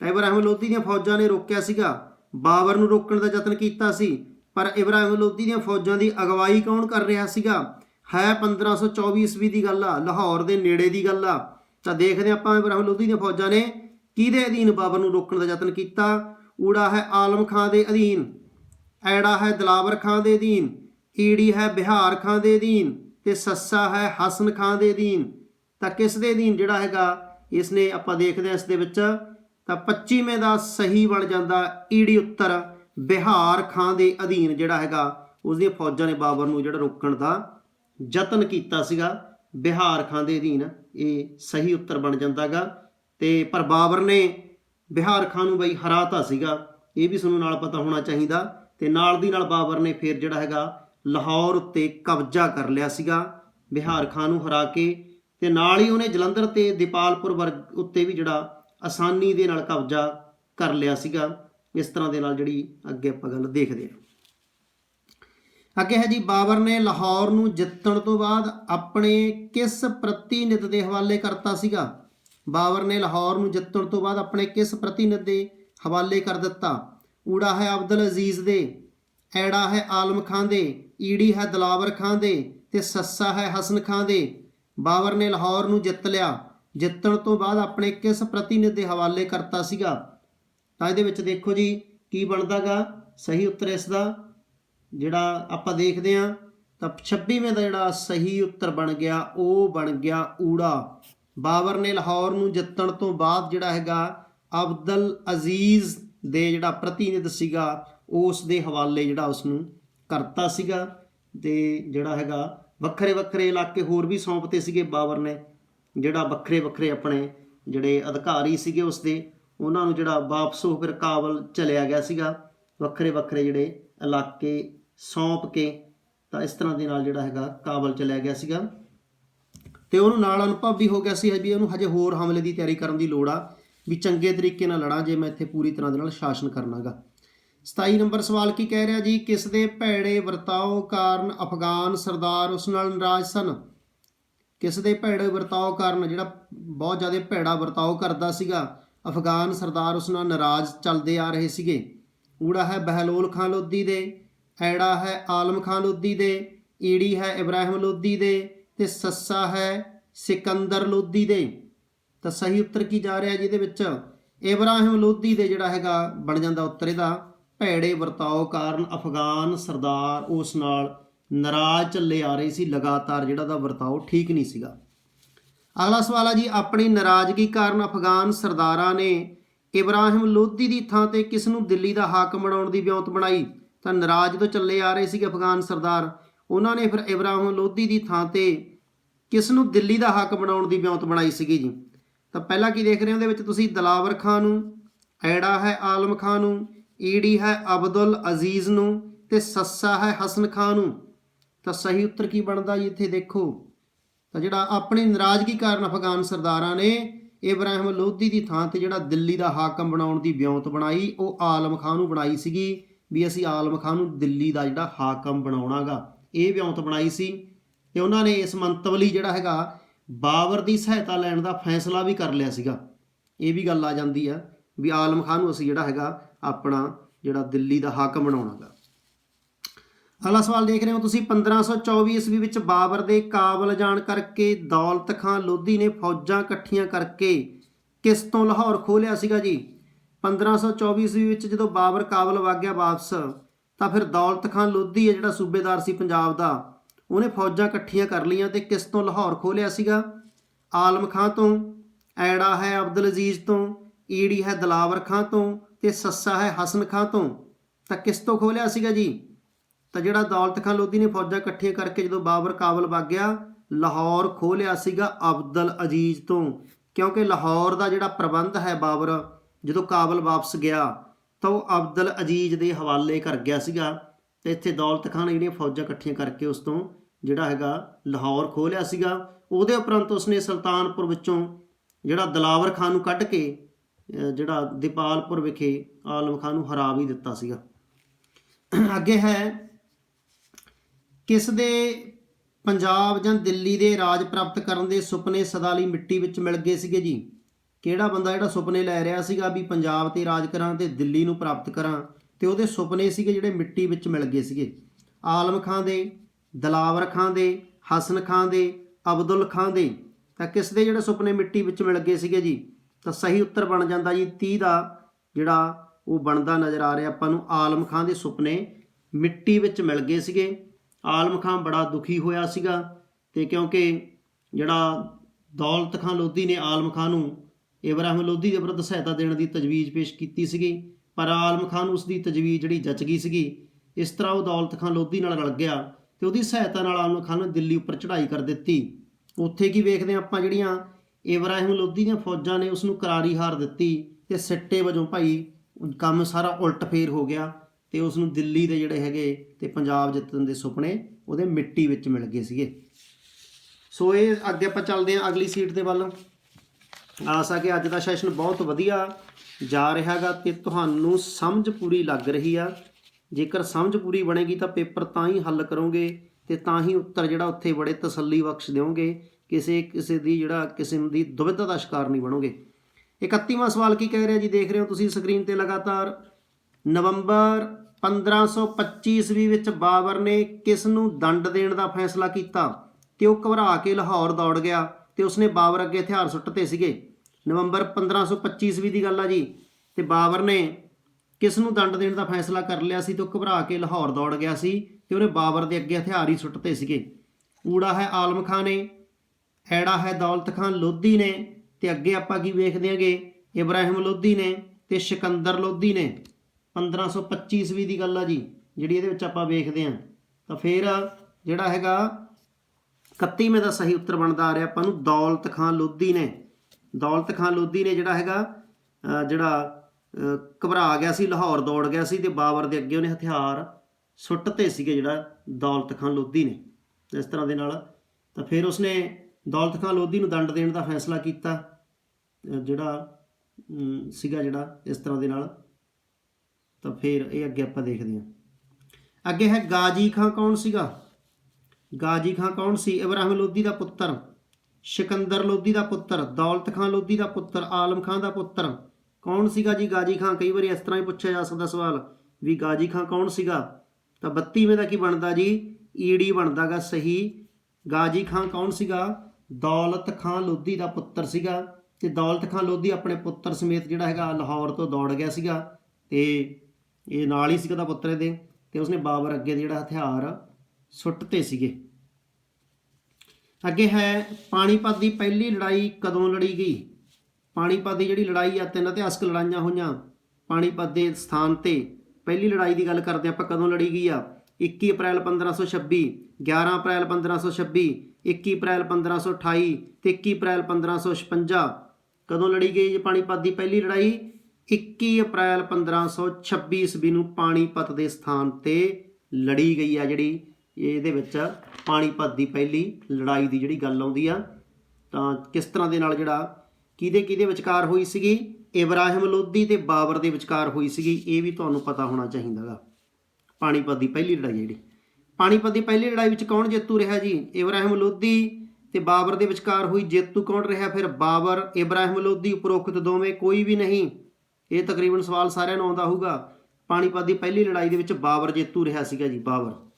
Speaker 1: ਤਾਂ ਇਬਰਾਹਿਮ ਲੋਧੀ ਦੀਆਂ ਫੌਜਾਂ ਨੇ ਰੋਕਿਆ ਸੀਗਾ, ਬਾਬਰ ਨੂੰ ਰੋਕਣ ਦਾ ਯਤਨ ਕੀਤਾ ਸੀ, ਪਰ ਇਬਰਾਹਿਮ ਲੋਧੀ ਦੀਆਂ ਫੌਜਾਂ ਦੀ ਅਗਵਾਈ ਕੌਣ ਕਰ ਰਿਹਾ ਸੀਗਾ? ਹੈ 1524 ਈਸਵੀ ਦੀ ਗੱਲ ਆ, ਲਾਹੌਰ ਦੇ ਨੇੜੇ ਦੀ ਗੱਲ ਆ। ਤਾਂ ਦੇਖਦੇ ਹਾਂ ਆਪਾਂ ਇਬਰਾਹਿਮ ਲੋਧੀ ਦੀਆਂ ਫੌਜਾਂ ਨੇ ਕਿਹਦੇ ਅਧੀਨ ਬਾਬਰ ਨੂੰ ਰੋਕਣ ਦਾ ਯਤਨ ਕੀਤਾ? ਊੜਾ ਹੈ ਆਲਮ ਖਾਨ ਦੇ ਅਧੀਨ, ਐੜਾ ਹੈ ਦਲਾਵਰ ਖਾਨ ਦੇ ਅਧੀਨ, ਈੜੀ ਹੈ ਬਿਹਾਰ ਖਾਨ ਦੇ ਅਧੀਨ ਤੇ ਸੱਸਾ ਹੈ ਹਸਨ ਖਾਨ ਦੇ ਅਧੀਨ। ਤਾਂ ਕਿਸ ਦੇ ਅਧੀਨ ਜਿਹੜਾ ਹੈਗਾ ਇਸ ਨੇ ਆਪਾਂ ਦੇਖਦੇ ਹਾਂ ਇਸ ਦੇ ਵਿੱਚ। ਤਾਂ 25ਵੇਂ ਦਾ ਸਹੀ ਬਣ ਜਾਂਦਾ ਈੜੀ ਉੱਤਰ, ਬਿਹਾਰ ਖਾਨ ਦੇ ਅਧੀਨ ਜਿਹੜਾ ਹੈਗਾ ਉਸ ਦੀਆਂ ਫੌਜਾਂ ਨੇ ਬਾਬਰ ਨੂੰ ਜਿਹੜਾ ਰੋਕਣ ਦਾ ਯਤਨ ਕੀਤਾ ਸੀਗਾ। ਬਿਹਾਰ ਖਾਂ ਦੇ ਅਧੀਨ ਇਹ ਸਹੀ ਉੱਤਰ ਬਣ ਜਾਂਦਾਗਾ। ਤੇ ਪਰ ਬਾਬਰ ਨੇ ਬਿਹਾਰ ਖਾਂ ਨੂੰ ਬਈ ਹਰਾਤਾ ਸੀਗਾ। ਇਹ ਵੀ ਤੁਹਾਨੂੰ ਨਾਲ ਪਤਾ ਹੋਣਾ ਚਾਹੀਦਾ। ਤੇ ਨਾਲ ਦੀ ਨਾਲ ਬਾਬਰ ਨੇ ਫਿਰ ਜਿਹੜਾ ਹੈਗਾ ਲਾਹੌਰ ਉੱਤੇ ਕਬਜ਼ਾ ਕਰ ਲਿਆ ਸੀਗਾ। ਬਿਹਾਰ ਖਾਂ ਨੂੰ ਹਰਾ ਕੇ ਤੇ ਨਾਲ ਹੀ ਉਹਨੇ ਜਲੰਧਰ ਤੇ ਦੀਪਾਲਪੁਰ ਵਰਗ ਉੱਤੇ ਵੀ ਜਿਹੜਾ ਆਸਾਨੀ ਦੇ ਨਾਲ ਕਬਜ਼ਾ ਕਰ ਲਿਆ ਸੀਗਾ। ਇਸ ਤਰ੍ਹਾਂ ਦੇ ਨਾਲ ਜਿਹੜੀ ਅੱਗੇ ਆਪਾਂ ਗੱਲ ਦੇਖਦੇ ਹਾਂ। ਅੱਗੇ ਹੈ ਜੀ, ਬਾਬਰ ਨੇ ਲਾਹੌਰ ਨੂੰ ਜਿੱਤਣ ਤੋਂ ਬਾਅਦ ਆਪਣੇ ਕਿਸ ਪ੍ਰਤੀਨਿਧ ਦੇ ਹਵਾਲੇ ਕਰਤਾ ਸੀਗਾ? ਬਾਬਰ ਨੇ ਲਾਹੌਰ ਨੂੰ ਜਿੱਤਣ ਤੋਂ ਬਾਅਦ ਆਪਣੇ ਕਿਸ ਪ੍ਰਤੀਨਿਧ ਦੇ ਹਵਾਲੇ ਕਰ ਦਿੱਤਾ? ਊੜਾ ਹੈ ਅਬਦੁਲ ਅਜ਼ੀਜ਼ ਦੇ, ਐੜਾ ਹੈ ਆਲਮ ਖਾਨ ਦੇ, ਈੜੀ ਹੈ ਦਲਾਵਰ ਖਾਨ ਦੇ ਤੇ ਸੱਸਾ ਹੈ ਹਸਨ ਖਾਨ ਦੇ। ਬਾਬਰ ਨੇ ਲਾਹੌਰ ਨੂੰ ਜਿੱਤ ਲਿਆ। ਜਿੱਤਣ ਤੋਂ ਬਾਅਦ ਆਪਣੇ ਕਿਸ ਪ੍ਰਤੀਨਿਧ ਦੇ ਹਵਾਲੇ ਕਰਤਾ ਸੀਗਾ? ਤਾਂ ਇਹਦੇ ਵਿੱਚ ਦੇਖੋ ਜੀ, ਕੀ ਬਣਦਾਗਾ? ਸਹੀ ਉੱਤਰ ਇਸ ਦਾ ਜਿਹੜਾ ਆਪਾਂ ਦੇਖਦੇ ਹਾਂ, ਤਾਂ 26ਵੇਂ ਦਾ ਜਿਹੜਾ ਸਹੀ ਉੱਤਰ ਬਣ ਗਿਆ, ਉਹ ਬਣ ਗਿਆ ਊੜਾ। ਬਾਬਰ ਨੇ ਲਾਹੌਰ ਨੂੰ ਜਿੱਤਣ ਤੋਂ ਬਾਅਦ ਜਿਹੜਾ ਹੈਗਾ, ਅਬਦਲ ਅਜ਼ੀਜ਼ ਦੇ ਜਿਹੜਾ ਪ੍ਰਤੀਨਿਧ ਸੀਗਾ, ਉਸ ਦੇ ਹਵਾਲੇ ਜਿਹੜਾ ਉਸ ਨੂੰ ਕਰਤਾ ਸੀਗਾ ਤੇ ਜਿਹੜਾ ਹੈਗਾ ਵੱਖਰੇ ਵੱਖਰੇ ਇਲਾਕੇ ਹੋਰ ਵੀ ਸੌਂਪਤੇ ਸੀਗੇ ਬਾਬਰ ਨੇ, ਜਿਹੜਾ ਵੱਖਰੇ ਵੱਖਰੇ ਆਪਣੇ ਜਿਹੜੇ ਅਧਿਕਾਰੀ ਸੀਗੇ ਉਸ ਦੇ ਉਹਨਾਂ ਨੂੰ ਜਿਹੜਾ ਵਾਪਸ ਹੋ ਫਿਰ ਕਾਬਲ ਚਲਿਆ ਗਿਆ ਸੀਗਾ ਵੱਖਰੇ ਵੱਖਰੇ ਜਿਹੜੇ ਇਲਾਕੇ ਸੌਂਪ ਕੇ ਤਾਂ ਇਸ ਤਰ੍ਹਾਂ ਦੇ ਨਾਲ ਜਿਹੜਾ ਹੈਗਾ ਕਾਬਲ ਚਲਿਆ ਗਿਆ ਸੀਗਾ। ਤੇ ਉਹਨੂੰ ਨਾਲ ਅਨੁਭਵ ਵੀ ਹੋ ਗਿਆ ਸੀ ਵੀ ਉਹਨੂੰ ਹਜੇ ਹੋਰ ਹਮਲੇ ਦੀ ਤਿਆਰੀ ਕਰਨ ਦੀ ਲੋੜ ਆ, ਵੀ ਚੰਗੇ ਤਰੀਕੇ ਨਾਲ ਲੜਾਂ ਜੇ ਮੈਂ ਇੱਥੇ ਪੂਰੀ ਤਰ੍ਹਾਂ ਦੇ ਨਾਲ ਸ਼ਾਸਨ ਕਰਨਾਗਾ। 27 ਨੰਬਰ ਸਵਾਲ ਕੀ ਕਹਿ ਰਿਹਾ ਜੀ? ਕਿਸ ਦੇ ਭੈੜੇ ਵਰਤਾਓ ਕਾਰਨ ਅਫਗਾਨ ਸਰਦਾਰ ਉਸ ਨਾਲ ਨਾਰਾਜ਼ ਸਨ? ਕਿਸ ਦੇ ਭੈੜੇ ਵਰਤਾਓ ਕਾਰਨ ਜਿਹੜਾ ਬਹੁਤ ਜ਼ਿਆਦਾ ਭੈੜਾ ਵਰਤਾਓ ਕਰਦਾ ਸੀਗਾ, ਅਫਗਾਨ ਸਰਦਾਰ ਉਸ ਨਾਲ ਨਾਰਾਜ਼ ਚੱਲਦੇ ਆ ਰਹੇ ਸੀਗੇ? ਊੜਾ ਹੈ ਬਹਿਲੋਲ ਖਾਨ ਲੋਧੀ ਦੇ। ਐੜਾ ਹੈ ਆਲਮ ਖਾਨ ਲੋਧੀ ਦੇ, ਈੜੀ ਹੈ ਇਬਰਾਹਿਮ ਲੋਧੀ ਦੇ ਤੇ ਸੱਸਾ ਹੈ ਸਿਕੰਦਰ ਲੋਧੀ ਦੇ। ਤਾਂ ਸਹੀ ਉੱਤਰ ਕੀ ਜਾ ਰਿਹਾ ਜਿਹਦੇ ਵਿੱਚ? ਇਬਰਾਹਿਮ ਲੋਧੀ ਦੇ ਜਿਹੜਾ ਹੈਗਾ ਬਣ ਜਾਂਦਾ ਉੱਤਰ ਇਹਦਾ। ਭੈੜੇ ਵਰਤਾਓ ਕਾਰਨ ਅਫਗਾਨ ਸਰਦਾਰ ਉਸ ਨਾਲ ਨਾਰਾਜ਼ ਚੱਲੇ ਆ ਰਹੇ ਸੀ। ਲਗਾਤਾਰ ਜਿਹੜਾ ਦਾ ਵਰਤਾਓ ਠੀਕ ਨਹੀਂ ਸੀਗਾ। ਅਗਲਾ ਸਵਾਲ ਆ ਜੀ, ਆਪਣੀ ਨਾਰਾਜ਼ਗੀ ਕਾਰਨ ਅਫਗਾਨ ਸਰਦਾਰਾਂ ਨੇ ਇਬਰਾਹਿਮ ਲੋਧੀ ਦੀ ਥਾਂ ਤੇ ਕਿਸ ਨੂੰ ਦਿੱਲੀ ਦਾ ਹਾਕਮ ਬਣਾਉਣ ਦੀ ਵਿਉਂਤ ਬਣਾਈ? ਤਾਂ ਨਾਰਾਜ਼ ਤੋਂ ਚੱਲੇ ਆ ਰਹੇ ਸੀਗੇ ਅਫਗਾਨ ਸਰਦਾਰ, ਉਹਨਾਂ ਨੇ ਫਿਰ ਇਬਰਾਹਿਮ ਲੋਧੀ ਦੀ ਥਾਂ ਤੇ ਕਿਸ ਨੂੰ ਦਿੱਲੀ ਦਾ ਹਾਕਮ ਬਣਾਉਣ ਦੀ ਵਿਉਂਤ ਬਣਾਈ ਸੀਗੀ ਜੀ। ਤਾਂ ਪਹਿਲਾਂ ਕੀ ਦੇਖ ਰਹੇ ਹੋ ਉਹਦੇ ਵਿੱਚ ਤੁਸੀਂ? ਦਲਾਵਰ ਖਾਨ ਨੂੰ, ਐੜਾ ਹੈ ਆਲਮ ਖਾਨ ਨੂੰ, ਈੜੀ ਹੈ ਅਬਦੁਲ ਅਜ਼ੀਜ਼ ਨੂੰ ਤੇ ਸੱਸਾ ਹੈ ਹਸਨ ਖਾਨ ਨੂੰ। ਤਾਂ ਸਹੀ ਉੱਤਰ ਕੀ ਬਣਦਾ ਜੀ ਇੱਥੇ ਦੇਖੋ। ਤਾਂ ਜਿਹੜਾ ਆਪਣੀ ਨਾਰਾਜ਼ਗੀ ਕਾਰਨ ਅਫਗਾਨ ਸਰਦਾਰਾਂ ਨੇ ਇਬਰਾਹਿਮ ਲੋਧੀ ਦੀ ਥਾਂ ਤੇ ਜਿਹੜਾ ਦਿੱਲੀ ਦਾ ਹਾਕਮ ਬਣਾਉਣ ਦੀ ਵਿਉਂਤ ਬਣਾਈ, ਉਹ ਆਲਮ ਖਾਨ ਨੂੰ ਬਣਾਈ ਸੀਗੀ। ਵੀ ਅਸੀਂ ਆਲਮ ਖਾਨ ਨੂੰ ਦਿੱਲੀ ਦਾ ਜਿਹੜਾ ਹਾਕਮ ਬਣਾਉਣਾਗਾ, ਇਹ ਵਿਉਂਤ ਬਣਾਈ ਸੀ ਤੇ ਉਹਨਾਂ ਨੇ ਇਸ ਮੰਤਵ ਲਈ ਜਿਹੜਾ ਹੈਗਾ ਬਾਬਰ ਦੀ ਸਹਾਇਤਾ ਲੈਣ ਦਾ ਫੈਸਲਾ ਵੀ ਕਰ ਲਿਆ ਸੀਗਾ। ਇਹ ਵੀ ਗੱਲ ਆ ਜਾਂਦੀ ਆ ਵੀ ਆਲਮ ਖਾਨ ਨੂੰ ਅਸੀਂ ਜਿਹੜਾ ਹੈਗਾ ਆਪਣਾ ਜਿਹੜਾ ਦਿੱਲੀ ਦਾ ਹਾਕਮ ਬਣਾਉਣਾਗਾ। ਅਗਲਾ ਸਵਾਲ ਦੇਖ ਰਹੇ ਹੋ ਤੁਸੀਂ 1524 ਈਸਵੀ ਵਿੱਚ ਬਾਬਰ ਦੇ ਕਾਬਲ ਜਾਣ ਕਰਕੇ ਦੌਲਤ ਖਾਨ ਲੋਧੀ ਨੇ ਫੌਜਾਂ ਇਕੱਠੀਆਂ ਕਰਕੇ ਕਿਸ ਤੋਂ ਲਾਹੌਰ ਖੋਲਿਆ ਸੀਗਾ ਜੀ? 1524 ਈਸਵੀ ਵਿੱਚ ਜਦੋਂ ਬਾਬਰ ਕਾਬਲ ਵਾਗਿਆ ਵਾਪਸ, ਤਾਂ ਫਿਰ ਦੌਲਤ ਖਾਨ ਲੋਧੀ ਹੈ ਜਿਹੜਾ ਸੂਬੇਦਾਰ ਸੀ ਪੰਜਾਬ ਦਾ। ਉਹਨੇ ਫੌਜਾਂ ਇਕੱਠੀਆਂ ਕਰ ਲਈਆਂ ਤੇ ਕਿਸ ਤੋਂ? ਲਾਹੌਰ ਖੋਲਿਆ ਸੀਗਾ। ਆਲਮ ਖਾਂ ਤੋਂ, ਐੜਾ ਹੈ ਅਬਦੁਲ ਅਜ਼ੀਜ਼ ਤੋਂ, ਈੜੀ ਹੈ ਦਲਾਵਰ ਖਾਂ ਤੋਂ ਤੇ ਸੱਸਾ ਹੈ ਹਸਨ ਖਾਂ ਤੋਂ। ਤਾਂ ਕਿਸ ਤੋਂ ਖੋਲਿਆ ਸੀਗਾ ਜੀ? ਤਾਂ ਜਿਹੜਾ ਦੌਲਤ ਖਾਂ ਲੋਧੀ ਨੇ ਫੌਜਾਂ ਇਕੱਠੀਆਂ ਕਰਕੇ ਜਦੋਂ ਬਾਬਰ ਕਾਬਲ ਵਾਗਿਆ ਲਾਹੌਰ ਲਾਹੌਰ ਖੋਲਿਆ ਸੀਗਾ ਅਬਦੁਲ ਅਜ਼ੀਜ਼ ਤੋਂ। ਕਿਉਂਕਿ ਲਾਹੌਰ ਦਾ ਜਿਹੜਾ ਪ੍ਰਬੰਧ ਹੈ ਬਾਬਰ ਜਦੋਂ ਕਾਬਲ ਵਾਪਸ ਗਿਆ, ਤਾਂ ਉਹ ਅਬਦਲ ਅਜ਼ੀਜ਼ ਦੇ ਹਵਾਲੇ ਕਰ ਗਿਆ ਸੀਗਾ ਤੇ ਇੱਥੇ ਦੌਲਤ ਖਾਨ ਜਿਹੜੀਆਂ ਫੌਜਾਂ ਇਕੱਠੀਆਂ ਕਰਕੇ ਉਸ ਤੋਂ ਜਿਹੜਾ ਹੈਗਾ ਲਾਹੌਰ ਖੋਹ ਲਿਆ ਸੀਗਾ। ਉਹਦੇ ਉਪਰੰਤ ਉਸਨੇ ਸੁਲਤਾਨਪੁਰ ਵਿੱਚੋਂ ਜਿਹੜਾ ਦਲਾਵਰ ਖਾਨ ਨੂੰ ਕੱਢ ਕੇ ਜਿਹੜਾ ਦੀਪਾਲਪੁਰ ਵਿਖੇ ਆਲਮ ਖਾਨ ਨੂੰ ਹਰਾ ਵੀ ਦਿੱਤਾ ਸੀਗਾ। ਅੱਗੇ ਹੈ ਕਿਸ ਦੇ ਪੰਜਾਬ ਜਾਂ ਦਿੱਲੀ ਦੇ ਰਾਜ ਪ੍ਰਾਪਤ ਕਰਨ ਦੇ ਸੁਪਨੇ ਸਦਾ ਲਈ ਮਿੱਟੀ ਵਿੱਚ ਮਿਲ ਗਏ ਸੀਗੇ ਜੀ? ਕਿਹੜਾ ਬੰਦਾ ਜਿਹੜਾ ਸੁਪਨੇ ਲੈ ਰਿਹਾ ਸੀਗਾ ਵੀ ਪੰਜਾਬ ਤੇ ਰਾਜ ਕਰਾਂ ਤੇ ਦਿੱਲੀ ਨੂੰ ਪ੍ਰਾਪਤ ਕਰਾਂ ਤੇ ਉਹਦੇ ਸੁਪਨੇ ਸੀਗੇ ਜਿਹੜੇ ਮਿੱਟੀ ਵਿੱਚ ਮਿਲ ਗਏ ਸੀਗੇ। ਆਲਮ ਖਾਂ ਦੇ, ਦਲਾਵਰ ਖਾਂ ਦੇ, ਹਸਨ ਖਾਂ ਦੇ, ਅਬਦੁਲ ਖਾਂ ਦੇ, ਤਾਂ ਕਿਸ ਦੇ ਜਿਹੜੇ ਸੁਪਨੇ ਮਿੱਟੀ ਵਿੱਚ ਮਿਲ ਗਏ ਸੀਗੇ ਜੀ? ਤਾਂ ਸਹੀ ਉੱਤਰ ਬਣ ਜਾਂਦਾ ਜੀ 30 ਦਾ, ਜਿਹੜਾ ਉਹ ਬਣਦਾ ਨਜ਼ਰ ਆ ਰਿਹਾ। ਆਪਾਂ ਨੂੰ ਆਲਮ ਖਾਂ ਦੇ ਸੁਪਨੇ ਮਿੱਟੀ ਵਿੱਚ ਮਿਲ ਗਏ ਸੀਗੇ। ਆਲਮ ਖਾਂ ਬੜਾ ਦੁਖੀ ਹੋਇਆ ਸੀਗਾ ਤੇ ਕਿਉਂਕਿ ਜਿਹੜਾ ਦੌਲਤ ਖਾਂ ਲੋਧੀ ਨੇ ਆਲਮ ਖਾਂ ਨੂੰ ਇਬਰਾਹਿਮ ਲੋਧੀ ਦੇ ਵਿਰੁੱਧ ਸਹਾਇਤਾ ਦੇਣ ਦੀ ਤਜਵੀਜ਼ ਪੇਸ਼ ਕੀਤੀ ਸੀਗੀ, ਪਰ ਆਲਮ ਖਾਨ ਉਸ ਦੀ ਤਜਵੀਜ਼ ਜਿਹੜੀ ਜੱਚ ਗਈ ਸੀਗੀ, ਇਸ ਤਰ੍ਹਾਂ ਉਹ ਦੌਲਤ ਖਾਨ ਲੋਧੀ ਨਾਲ ਰਲ ਗਿਆ ਤੇ ਉਹਦੀ ਸਹਾਇਤਾ ਨਾਲ ਆਲਮ ਖਾਨ ਨੇ ਦਿੱਲੀ ਉੱਪਰ ਚੜ੍ਹਾਈ ਕਰ ਦਿੱਤੀ। ਉੱਥੇ ਕੀ ਵੇਖਦੇ ਹਾਂ ਆਪਾਂ ਜਿਹੜੀਆਂ ਇਬਰਾਹਿਮ ਲੋਧੀ ਦੀਆਂ ਫੌਜਾਂ ਨੇ ਉਸ ਨੂੰ ਕਰਾਰੀ ਹਾਰ ਦਿੱਤੀ ਤੇ ਸਿੱਟੇ ਵਜੋਂ ਭਾਈ ਕੰਮ ਸਾਰਾ ਉਲਟ ਫੇਰ ਹੋ ਗਿਆ ਤੇ ਉਸ ਨੂੰ ਦਿੱਲੀ ਦੇ ਜਿਹੜੇ ਹੈਗੇ ਤੇ ਪੰਜਾਬ ਜਿੱਤਣ ਦੇ ਸੁਪਨੇ ਉਹਦੇ ਮਿੱਟੀ ਵਿੱਚ ਮਿਲ ਗਏ ਸੀਗੇ। ਸੋ ਇਹ ਅੱਗੇ ਆਪਾਂ ਚੱਲਦੇ ਹਾਂ ਅਗਲੀ ਸੀਟ ਦੇ ਵੱਲ। ਆਸ ਆ ਕਿ ਅੱਜ ਦਾ ਸੈਸ਼ਨ ਬਹੁਤ ਵਧੀਆ ਜਾ ਰਿਹਾਗਾ ਤੇ ਤੁਹਾਨੂੰ ਸਮਝ ਪੂਰੀ ਲੱਗ ਰਹੀ ਆ। ਜੇਕਰ ਸਮਝ ਪੂਰੀ ਬਣੇਗੀ ਤਾਂ ਪੇਪਰ ਤਾਂ ਹੀ ਹੱਲ ਕਰੋਗੇ ਤੇ ਤਾਂ ਹੀ ਉੱਤਰ ਜਿਹੜਾ ਉੱਥੇ ਬੜੇ ਤਸੱਲੀ ਬਖਸ਼ ਦਿਓਗੇ। ਕਿਸੇ ਕਿਸੇ ਦੀ ਜਿਹੜਾ ਕਿਸਮ ਦੀ ਦੁਵਿਧਾ ਦਾ ਸ਼ਿਕਾਰ ਨਹੀਂ ਬਣੋਗੇ। 31ਵਾਂ ਸਵਾਲ ਕੀ ਕਹਿ ਰਿਹਾ ਜੀ? ਦੇਖ ਰਹੇ ਹੋ ਤੁਸੀਂ ਸਕਰੀਨ ਤੇ ਲਗਾਤਾਰ। ਨਵੰਬਰ 1525 ਈਸਵੀ ਵਿੱਚ ਬਾਬਰ ਨੇ ਕਿਸ ਨੂੰ ਦੰਡ ਦੇਣ ਦਾ ਫੈਸਲਾ ਕੀਤਾ? ਤੇ ਉਹ ਘਬਰਾ ਕੇ ਲਾਹੌਰ ਦੌੜ ਗਿਆ। ਤੇ ਉਸਨੇ ਬਾਬਰ ਅੱਗੇ ਹਥਿਆਰ ਸੁੱਟਤੇ ਸੀਗੇ। ਨਵੰਬਰ 1525 ਈਸਵੀ ਦੀ ਗੱਲ ਆ ਜੀ। ਤੇ ਬਾਬਰ ਨੇ ਕਿਸ ਨੂੰ ਦੰਡ ਦੇਣ ਦਾ ਫੈਸਲਾ ਕਰ ਲਿਆ ਸੀ ਤੇ ਉਹ ਘਬਰਾ ਕੇ ਲਾਹੌਰ ਦੌੜ ਗਿਆ ਸੀ ਤੇ ਉਹਨੇ ਬਾਬਰ ਦੇ ਅੱਗੇ ਹਥਿਆਰ ਹੀ ਸੁੱਟਤੇ ਸੀਗੇ। ਊੜਾ ਹੈ ਆਲਮ ਖਾਨ ਨੇ ਐੜਾ ਹੈ ਦੌਲਤ ਖਾਨ ਲੋਧੀ ਨੇ ਤੇ ਅੱਗੇ ਆਪਾਂ ਕੀ ਵੇਖਦੇ ਹਾਂਗੇ ਇਬਰਾਹਿਮ ਲੋਧੀ ਨੇ ਤੇ ਸਿਕੰਦਰ ਲੋਧੀ ਨੇ। 1525 ਈਸਵੀ ਦੀ ਗੱਲ ਆ ਜੀ। ਜਿਹੜੀ ਇਹਦੇ ਵਿੱਚ ਆਪਾਂ ਵੇਖਦੇ ਹਾਂ ਤਾਂ ਫਿਰ ਜਿਹੜਾ ਹੈਗਾ 31ਵੇਂ ਦਾ ਸਹੀ ਉੱਤਰ ਬਣਦਾ ਆ ਰਿਹਾ। ਆਪਾਂ ਨੂੰ ਦੌਲਤ ਖਾਨ ਲੋਧੀ ਨੇ, ਦੌਲਤ ਖਾਨ ਲੋਧੀ ਨੇ ਜਿਹੜਾ ਹੈਗਾ ਜਿਹੜਾ ਘਬਰਾ ਗਿਆ ਸੀ, ਲਾਹੌਰ ਦੌੜ ਗਿਆ ਸੀ ਤੇ ਬਾਬਰ ਦੇ ਅੱਗੇ ਉਹਨੇ ਹਥਿਆਰ ਸੁੱਟਤੇ ਸੀਗੇ ਜਿਹੜਾ ਦੌਲਤ ਖਾਨ ਲੋਧੀ ਨੇ। ਇਸ ਤਰ੍ਹਾਂ ਦੇ ਨਾਲ ਤਾਂ ਫਿਰ ਉਸਨੇ ਦੌਲਤ ਖਾਨ ਲੋਧੀ ਨੂੰ ਦੰਡ ਦੇਣ ਦਾ ਫੈਸਲਾ ਕੀਤਾ ਜਿਹੜਾ ਸੀਗਾ ਜਿਹੜਾ ਇਸ ਤਰ੍ਹਾਂ ਦੇ ਨਾਲ। ਤਾਂ ਫਿਰ ਇਹ ਅੱਗੇ ਆਪਾਂ ਦੇਖਦੇ ਹਾਂ। ਅੱਗੇ ਹੈ ਗਾਜੀ ਖਾਂ ਕੌਣ ਸੀਗਾ? ਗਾਜੀ ਖਾਂ ਕੌਣ ਸੀ? ਇਬਰਾਹਿਮ ਲੋਧੀ ਦਾ ਪੁੱਤਰ, ਸਿਕੰਦਰ ਲੋਧੀ ਦਾ ਪੁੱਤਰ, ਦੌਲਤ ਖਾਂ ਲੋਧੀ ਦਾ ਪੁੱਤਰ, ਆਲਮ ਖਾਂ ਦਾ ਪੁੱਤਰ। ਕੌਣ ਸੀਗਾ ਜੀ ਗਾਜੀ ਖਾਂ? ਕਈ ਵਾਰੀ ਇਸ ਤਰ੍ਹਾਂ ਹੀ ਪੁੱਛਿਆ ਜਾ ਸਕਦਾ ਸਵਾਲ ਵੀ ਗਾਜੀ ਖਾਂ ਕੌਣ ਸੀਗਾ? ਤਾਂ 32ਵੇਂ ਦਾ ਕੀ ਬਣਦਾ ਜੀ? ਈੜੀ ਬਣਦਾਗਾ ਸਹੀ। ਗਾਜੀ ਖਾਂ ਕੌਣ ਸੀਗਾ? ਦੌਲਤ ਖਾਂ ਲੋਧੀ ਦਾ ਪੁੱਤਰ ਸੀਗਾ ਤੇ ਦੌਲਤ ਖਾਂ ਲੋਧੀ ਆਪਣੇ ਪੁੱਤਰ ਸਮੇਤ ਜਿਹੜਾ ਹੈਗਾ ਲਾਹੌਰ ਤੋਂ ਦੌੜ ਗਿਆ ਸੀਗਾ ਤੇ ਇਹ ਨਾਲ ਹੀ ਸੀਗਾ ਦਾ ਪੁੱਤਰ ਦੇ ਤੇ ਉਸਨੇ ਬਾਬਰ ਅੱਗੇ ਜਿਹੜਾ ਹਥਿਆਰ ਸੁੱਟਤੇ ਸੀਗੇ। ਅੱਗੇ ਹੈ, ਪਾਣੀਪਤ ਦੀ ਪਹਿਲੀ ਲੜਾਈ ਕਦੋਂ ਲੜੀ ਗਈ? ਪਾਣੀਪਤ ਦੀ ਜਿਹੜੀ ਲੜਾਈ ਆ, ਤਿੰਨ ਇਤਿਹਾਸਕ ਲੜਾਈਆਂ ਹੋਈਆਂ। ਪਾਣੀਪਤ ਦੇ ਸਥਾਨ ਤੇ ਪਹਿਲੀ ਲੜਾਈ ਦੀ ਗੱਲ ਕਰਦੇ ਆਪਾਂ ਕਦੋਂ ਲੜੀ ਗਈ ਆ? 21 ਅਪ੍ਰੈਲ 1526 11 ਅਪ੍ਰੈਲ 1526 21 ਅਪ੍ਰੈਲ 1528 ਤੇ 21 ਅਪ੍ਰੈਲ 1556 ਕਦੋਂ ਲੜੀ ਗਈ ਜੀ ਪਾਣੀਪਤ ਦੀ ਪਹਿਲੀ ਲੜਾਈ? 21 ਅਪ੍ਰੈਲ 1526 ਈਸਵੀ ਨੂੰ ਪਾਣੀਪਤ ਦੇ ਸਥਾਨ ਤੇ ਲੜੀ ਗਈ ਆ ਜਿਹੜੀ ਇਹਦੇ ਵਿੱਚ ਪਾਣੀਪਤ ਦੀ ਪਹਿਲੀ ਲੜਾਈ ਦੀ ਜਿਹੜੀ ਗੱਲ ਆਉਂਦੀ ਆ, ਤਾਂ ਕਿਸ ਤਰ੍ਹਾਂ ਦੇ ਨਾਲ ਜਿਹੜਾ ਕਿਹਦੇ ਕਿਹਦੇ ਵਿਚਕਾਰ ਹੋਈ ਸੀਗੀ? ਇਬਰਾਹਿਮ ਲੋਧੀ ਤੇ ਬਾਬਰ ਦੇ ਵਿਚਕਾਰ ਹੋਈ ਸੀਗੀ, ਇਹ ਵੀ ਤੁਹਾਨੂੰ ਪਤਾ ਹੋਣਾ ਚਾਹੀਦਾਗਾ। ਪਾਣੀਪਤ ਦੀ ਪਹਿਲੀ ਲੜਾਈ ਜਿਹੜੀ। ਪਾਣੀਪਤ ਦੀ ਪਹਿਲੀ ਲੜਾਈ ਵਿੱਚ ਕੌਣ ਜੇਤੂ ਰਿਹਾ ਜੀ? ਇਬਰਾਹਿਮ ਲੋਧੀ ਤੇ ਬਾਬਰ ਦੇ ਵਿਚਕਾਰ ਹੋਈ ਜੇਤੂ ਕੌਣ ਰਿਹਾ? ਫਿਰ ਬਾਬਰ, ਇਬਰਾਹਿਮ ਲੋਧੀ ਉਪਰੋਕਤ ਦੋਵੇਂ ਕੋਈ ਵੀ ਨਹੀਂ। ਇਹ ਤਕਰੀਬਨ ਸਵਾਲ ਸਾਰਿਆਂ ਨੂੰ ਆਉਂਦਾ ਹੋਊਗਾ। ਪਾਣੀਪਤ ਦੀ ਪਹਿਲੀ ਲੜਾਈ ਦੇ ਵਿੱਚ ਬਾਬਰ ਜੇਤੂ ਰਿਹਾ ਸੀਗਾ ਜੀ, ਬਾਬਰ।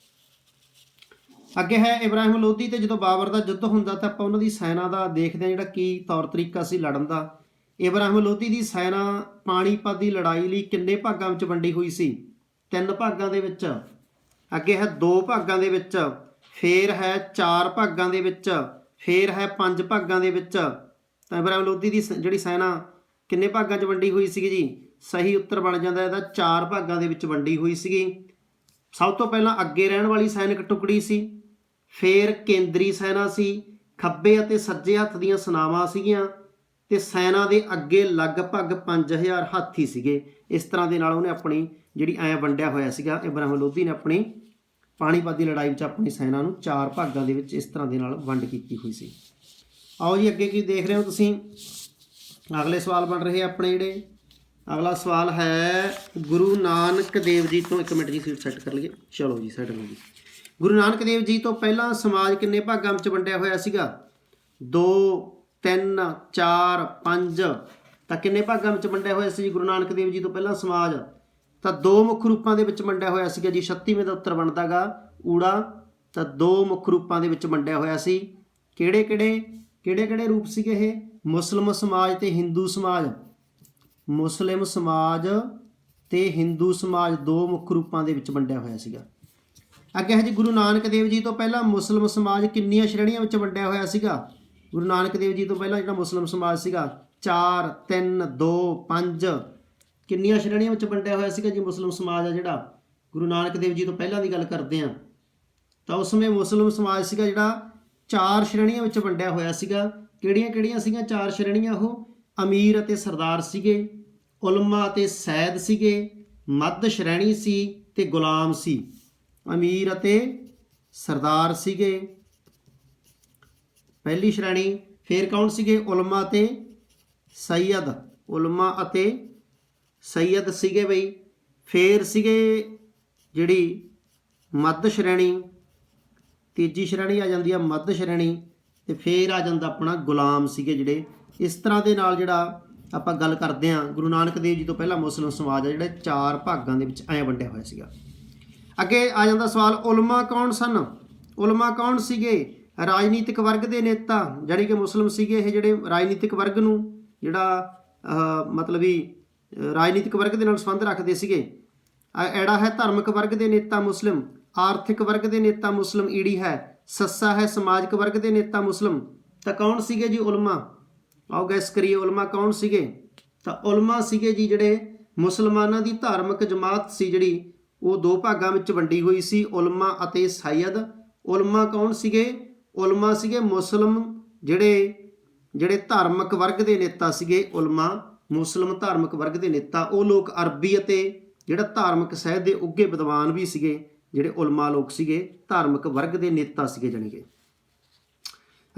Speaker 1: ਅੱਗੇ ਹੈ ਇਬਰਾਹਿਮ ਲੋਧੀ ਤੇ ਜਦੋਂ ਬਾਬਰ ਦਾ ਯੁੱਧ ਹੁੰਦਾ ਤਾਂ ਆਪਾਂ ਉਹਨਾਂ ਦੀ ਸੈਨਾ ਦਾ ਦੇਖਦੇ ਹਾਂ ਜਿਹੜਾ ਕੀ ਤੌਰ ਤਰੀਕਾ ਸੀ ਲੜਨ ਦਾ। ਇਬਰਾਹਿਮ ਲੋਧੀ ਦੀ ਸੈਨਾ ਪਾਣੀਪਤ ਦੀ ਲੜਾਈ ਲਈ ਕਿੰਨੇ ਭਾਗਾਂ ਵਿੱਚ ਵੰਡੀ ਹੋਈ ਸੀ? ਤਿੰਨ ਭਾਗਾਂ ਦੇ ਵਿੱਚ। ਅੱਗੇ ਹੈ ਦੋ ਭਾਗਾਂ ਦੇ ਵਿੱਚ। ਫੇਰ ਹੈ ਚਾਰ ਭਾਗਾਂ ਦੇ ਵਿੱਚ। ਫੇਰ ਹੈ ਪੰਜ ਭਾਗਾਂ ਦੇ ਵਿੱਚ। ਤਾਂ ਇਬਰਾਹਿਮ ਲੋਧੀ ਦੀ ਸ- ਜਿਹੜੀ ਸੈਨਾ ਕਿੰਨੇ ਭਾਗਾਂ 'ਚ ਵੰਡੀ ਹੋਈ ਸੀਗੀ ਜੀ? ਸਹੀ ਉੱਤਰ ਬਣ ਜਾਂਦਾ ਇਹਦਾ ਚਾਰ ਭਾਗਾਂ ਦੇ ਵਿੱਚ ਵੰਡੀ ਹੋਈ ਸੀਗੀ। ਸਭ ਤੋਂ ਪਹਿਲਾਂ ਅੱਗੇ ਰਹਿਣ ਵਾਲੀ ਸੈਨਿਕ ਟੁਕੜੀ ਸੀ। ਫੇਰ ਕੇਂਦਰੀ ਸੈਨਾ ਸੀ, ਖੱਬੇ ਅਤੇ ਸੱਜੇ ਹੱਥ ਦੀਆਂ ਸਨਾਵਾਂ ਸੀਗੀਆਂ ਤੇ ਸੈਨਾ ਦੇ ਅੱਗੇ ਲਗਭਗ 5000 ਹਾਥੀ ਸੀਗੇ। ਇਸ ਤਰ੍ਹਾਂ ਦੇ ਨਾਲ ਉਹਨੇ ਆਪਣੀ ਜਿਹੜੀ ਐ ਵੰਡਿਆ ਹੋਇਆ ਸੀਗਾ, ਇਬਰਾਹਿਮ ਲੋਧੀ ਨੇ ਆਪਣੀ ਪਾਣੀਪਤ ਦੀ ਲੜਾਈ ਵਿੱਚ ਆਪਣੀ ਸੈਨਾ ਨੂੰ ਚਾਰ ਭਾਗਾਂ ਦੇ ਵਿੱਚ ਇਸ ਤਰ੍ਹਾਂ ਦੇ ਨਾਲ ਵੰਡ ਕੀਤੀ ਹੋਈ ਸੀ। ਆਓ ਜੀ, ਅੱਗੇ ਕੀ ਦੇਖ ਰਹੇ ਹੋ ਤੁਸੀਂ? ਅਗਲੇ ਸਵਾਲ ਬਣ ਰਹੇ ਆਪਣੇ ਜਿਹੜੇ। ਅਗਲਾ ਸਵਾਲ ਹੈ, ਗੁਰੂ ਨਾਨਕ ਦੇਵ ਜੀ ਤੋਂ ਇੱਕ ਮਿੰਟ ਜੀ ਸੀਟ ਸੈੱਟ ਕਰ ਲਈਏ। ਚਲੋ ਜੀ ਸੈੱਟ ਲਓ ਜੀ ਗੁਰੂ ਨਾਨਕ ਦੇਵ ਜੀ ਤੋਂ ਪਹਿਲਾਂ ਸਮਾਜ ਕਿੰਨੇ ਭਾਗਾਂ ਵਿੱਚ ਵੰਡਿਆ ਹੋਇਆ ਸੀਗਾ? 2 3 4 5 ਤਾਂ ਕਿੰਨੇ ਭਾਗਾਂ ਵਿੱਚ ਵੰਡਿਆ ਹੋਇਆ ਸੀ ਜੀ ਗੁਰੂ ਨਾਨਕ ਦੇਵ ਜੀ ਤੋਂ ਪਹਿਲਾਂ ਸਮਾਜ? ਤਾਂ ਦੋ ਮੁੱਖ ਰੂਪਾਂ ਦੇ ਵਿੱਚ ਵੰਡਿਆ ਹੋਇਆ ਸੀਗਾ ਜੀ 36ਵੇਂ ਦਾ ਉੱਤਰ ਬਣਦਾਗਾ, ਊੜਾ। ਤਾਂ ਦੋ ਮੁੱਖ ਰੂਪਾਂ ਦੇ ਵਿੱਚ ਵੰਡਿਆ ਹੋਇਆ ਸੀ। ਕਿਹੜੇ ਕਿਹੜੇ ਕਿਹੜੇ ਕਿਹੜੇ ਰੂਪ ਸੀਗੇ ਇਹ? ਮੁਸਲਮ ਸਮਾਜ ਤੇ ਹਿੰਦੂ ਸਮਾਜ। ਮੁਸਲਿਮ ਸਮਾਜ ਤੇ ਹਿੰਦੂ ਸਮਾਜ ਦੋ ਮੁੱਖ ਰੂਪਾਂ ਦੇ ਵਿੱਚ ਵੰਡਿਆ ਹੋਇਆ ਸੀਗਾ। ਅੱਗੇ ਹੈ ਜੀ, ਗੁਰੂ ਨਾਨਕ ਦੇਵ ਜੀ ਤੋਂ ਪਹਿਲਾਂ ਮੁਸਲਮ ਸਮਾਜ ਕਿੰਨੀਆਂ ਸ਼੍ਰੇਣੀਆਂ ਵਿੱਚ ਵੰਡਿਆ ਹੋਇਆ ਸੀਗਾ? ਗੁਰੂ ਨਾਨਕ ਦੇਵ ਜੀ ਤੋਂ ਪਹਿਲਾਂ ਜਿਹੜਾ ਮੁਸਲਮ ਸਮਾਜ ਸੀਗਾ 4 3 2 5 ਕਿੰਨੀਆਂ ਸ਼੍ਰੇਣੀਆਂ ਵਿੱਚ ਵੰਡਿਆ ਹੋਇਆ ਸੀਗਾ ਜੀ ਮੁਸਲਮ ਸਮਾਜ ਆ ਜਿਹੜਾ? ਗੁਰੂ ਨਾਨਕ ਦੇਵ ਜੀ ਤੋਂ ਪਹਿਲਾਂ ਦੀ ਗੱਲ ਕਰਦੇ ਆ ਤਾਂ ਉਸ ਸਮੇਂ ਮੁਸਲਮ ਸਮਾਜ ਸੀਗਾ ਜਿਹੜਾ ਚਾਰ ਸ਼੍ਰੇਣੀਆਂ ਵਿੱਚ ਵੰਡਿਆ ਹੋਇਆ ਸੀਗਾ। ਕਿਹੜੀਆਂ ਕਿਹੜੀਆਂ ਸੀਗੀਆਂ? ਚਾਰ ਸ਼੍ਰੇਣੀਆਂ ਉਹ ਅਮੀਰ ਅਤੇ ਸਰਦਾਰ ਸੀਗੇ, ਉਲਮਾ ਅਤੇ ਸੈਦ ਸੀਗੇ, ਮੱਧ ਸ਼੍ਰੇਣੀ ਸੀ ਤੇ ਗੁਲਾਮ ਸੀ। ਅਮੀਰ ਅਤੇ ਸਰਦਾਰ ਸੀਗੇ। ਪਹਿਲੀ ਸ਼੍ਰੇਣੀ, ਫੇਰ ਕੌਣ ਸੀਗੇ? ਉਲਮਾ ਤੇ ਸੈਯਦ। ਉਲਮਾ ਅਤੇ ਸੈਯਦ ਸੀਗੇ ਬਈ। ਫੇਰ ਸੀਗੇ ਜਿਹੜੀ ਮੱਧ ਸ਼੍ਰੇਣੀ, ਤੀਜੀ ਸ਼੍ਰੇਣੀ ਆ ਜਾਂਦੀ ਆ ਮੱਧ ਸ਼੍ਰੇਣੀ ਤੇ ਫੇਰ ਆ ਜਾਂਦਾ ਆਪਣਾ ਗੁਲਾਮ ਸੀਗੇ ਜਿਹੜੇ। ਇਸ ਤਰ੍ਹਾਂ ਦੇ ਨਾਲ ਜਿਹੜਾ ਆਪਾਂ ਗੱਲ ਕਰਦੇ ਆ ਗੁਰੂ ਨਾਨਕ ਦੇਵ ਜੀ ਤੋਂ ਪਹਿਲਾਂ ਮੁਸਲਿਮ ਸਮਾਜ ਆ, ਜਿਹੜਾ ਚਾਰ ਭਾਗਾਂ ਦੇ ਵਿੱਚ ਐ ਵੰਡਿਆ ਹੋਇਆ ਸੀਗਾ। ਅੱਗੇ ਆ ਜਾਂਦਾ ਸਵਾਲ, ਉਲਮਾ ਕੌਣ ਸਨ? ਉਲਮਾ ਕੌਣ ਸੀਗੇ? ਰਾਜਨੀਤਿਕ ਵਰਗ ਦੇ ਨੇਤਾ, ਜਾਣੀ ਕਿ ਮੁਸਲਿਮ ਸੀਗੇ ਇਹ ਜਿਹੜੇ ਰਾਜਨੀਤਿਕ ਵਰਗ ਨੂੰ, ਜਿਹੜਾ ਮਤਲਬ ਵੀ ਰਾਜਨੀਤਿਕ ਵਰਗ ਦੇ ਨਾਲ ਸੰਬੰਧ ਰੱਖਦੇ ਸੀਗੇ। ਐੜਾ ਹੈ ਧਾਰਮਿਕ ਵਰਗ ਦੇ ਨੇਤਾ ਮੁਸਲਿਮ, ਆਰਥਿਕ ਵਰਗ ਦੇ ਨੇਤਾ ਮੁਸਲਿਮ, ਈੜੀ ਹੈ, ਸੱਸਾ ਹੈ ਸਮਾਜਿਕ ਵਰਗ ਦੇ ਨੇਤਾ ਮੁਸਲਿਮ। ਤਾਂ ਕੌਣ ਸੀਗੇ ਜੀ ਉਲਮਾ? ਆਓ ਗੈਸ ਕਰੀਏ, ਉਲਮਾ ਕੌਣ ਸੀਗੇ? ਤਾਂ ਉਲਮਾ ਸੀਗੇ ਜੀ ਜਿਹੜੇ ਮੁਸਲਮਾਨਾਂ ਦੀ ਧਾਰਮਿਕ ਜਮਾਤ ਸੀ ਜਿਹੜੀ ਉਹ ਦੋ ਭਾਗਾਂ ਵਿੱਚ ਵੰਡੀ ਹੋਈ ਸੀ, ਉਲਮਾ ਅਤੇ ਸੈਯਦ ਉਲਮਾ ਕੌਣ ਸੀਗੇ? ਉਲਮਾ ਸੀਗੇ ਮੁਸਲਮ ਜਿਹੜੇ ਜਿਹੜੇ ਧਾਰਮਿਕ ਵਰਗ ਦੇ ਨੇਤਾ ਸੀਗੇ। ਉਲਮਾ ਮੁਸਲਮ ਧਾਰਮਿਕ ਵਰਗ ਦੇ ਨੇਤਾ। ਉਹ ਲੋਕ ਅਰਬੀ ਅਤੇ ਜਿਹੜਾ ਧਾਰਮਿਕ ਸਾਹਿਤ ਦੇ ਉੱਗੇ ਵਿਦਵਾਨ ਵੀ ਸੀਗੇ, ਜਿਹੜੇ ਉਲਮਾ ਲੋਕ ਸੀਗੇ, ਧਾਰਮਿਕ ਵਰਗ ਦੇ ਨੇਤਾ ਸੀਗੇ ਜਾਣੀ ਕਿ।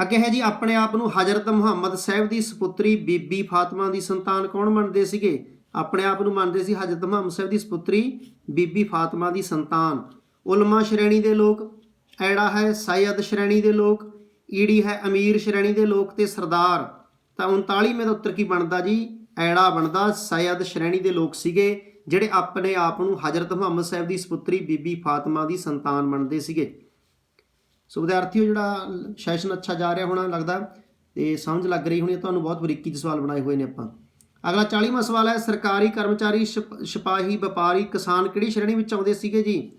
Speaker 1: ਅੱਗੇ ਹੈ ਜੀ, ਆਪਣੇ ਆਪ ਨੂੰ ਹਜ਼ਰਤ ਮੁਹੰਮਦ ਸਾਹਿਬ ਦੀ ਸੁਪੁੱਤਰੀ ਬੀਬੀ ਫਾਤਿਮਾ ਦੀ ਸੰਤਾਨ ਕੌਣ ਮੰਨਦੇ ਸੀਗੇ? ਆਪਣੇ ਆਪ ਨੂੰ ਮੰਨਦੇ ਸੀ ਹਜ਼ਰਤ ਮੁਹੰਮਦ ਸਾਹਿਬ ਦੀ ਸੁਪੁੱਤਰੀ ਬੀਬੀ ਫਾਤਿਮਾ ਦੀ ਸੰਤਾਨ। ਉਲਮਾ ਸ਼੍ਰੇਣੀ ਦੇ ਲੋਕ, ਐੜਾ ਹੈ ਸੈਯਦ ਸ਼੍ਰੇਣੀ ਦੇ ਲੋਕ, ਈੜੀ ਹੈ ਅਮੀਰ ਸ਼੍ਰੇਣੀ ਦੇ ਲੋਕ ਤੇ ਸਰਦਾਰ। ਤਾਂ 39ਵੇਂ ਦਾ ਉੱਤਰ ਕੀ ਬਣਦਾ ਜੀ? ਐੜਾ ਬਣਦਾ ਸੈਯਦ ਸ਼੍ਰੇਣੀ ਦੇ ਲੋਕ ਸੀਗੇ, ਜਿਹੜੇ ਆਪਣੇ ਆਪ ਨੂੰ ਹਜ਼ਰਤ ਮੁਹੰਮਦ ਸਾਹਿਬ ਦੀ ਸੁਪੁੱਤਰੀ ਬੀਬੀ ਫਾਤਿਮਾ ਦੀ ਸੰਤਾਨ ਮੰਨਦੇ ਸੀਗੇ। ਸੋ ਵਿਦਿਆਰਥੀਓ, ਜਿਹੜਾ ਸੈਸ਼ਨ ਅੱਛਾ ਜਾ ਰਿਹਾ ਹੋਣਾ ਲੱਗਦਾ, ਤੇ ਸਮਝ ਲੱਗ ਰਹੀ ਹੋਣੀ ਹੈ, ਤੁਹਾਨੂੰ ਬਹੁਤ ਬਰੀਕੀ ਚ ਸਵਾਲ ਬਣਾਏ ਹੋਏ ਨੇ ਆਪਾਂ। ਅਗਲਾ 40ਵਾਂ ਸਵਾਲ ਹੈ, ਸਰਕਾਰੀ ਕਰਮਚਾਰੀ ਸਿਪ- ਸਿਪਾਹੀ ਵਪਾਰੀ ਕਿਸਾਨ ਕਿਹੜੀ ਸ਼੍ਰੇਣੀ ਵਿੱਚ ਆਉਂਦੇ ਸੀਗੇ ਜੀ?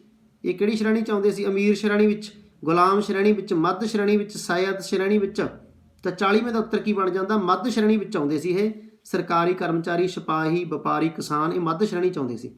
Speaker 1: ਇਹ ਕਿਹੜੀ ਸ਼੍ਰੇਣੀ ਚ ਆਉਂਦੇ ਸੀ? ਅਮੀਰ ਸ਼੍ਰੇਣੀ ਵਿੱਚ, ਗੁਲਾਮ ਸ਼੍ਰੇਣੀ ਵਿੱਚ, ਮੱਧ ਸ਼੍ਰੇਣੀ ਵਿੱਚ ਸਾਇਦ ਸ਼੍ਰੇਣੀ ਵਿੱਚ? ਤਾਂ 40ਵੇਂ ਦਾ ਉੱਤਰ ਕੀ ਬਣ ਜਾਂਦਾ? ਮੱਧ ਸ਼੍ਰੇਣੀ ਵਿੱਚ ਆਉਂਦੇ ਸੀ ਇਹ। ਸਰਕਾਰੀ ਕਰਮਚਾਰੀ, ਸਿਪਾਹੀ, ਵਪਾਰੀ, ਕਿਸਾਨ ਇਹ ਮੱਧ ਸ਼੍ਰੇਣੀ ਚ ਆਉਂਦੇ ਸੀ।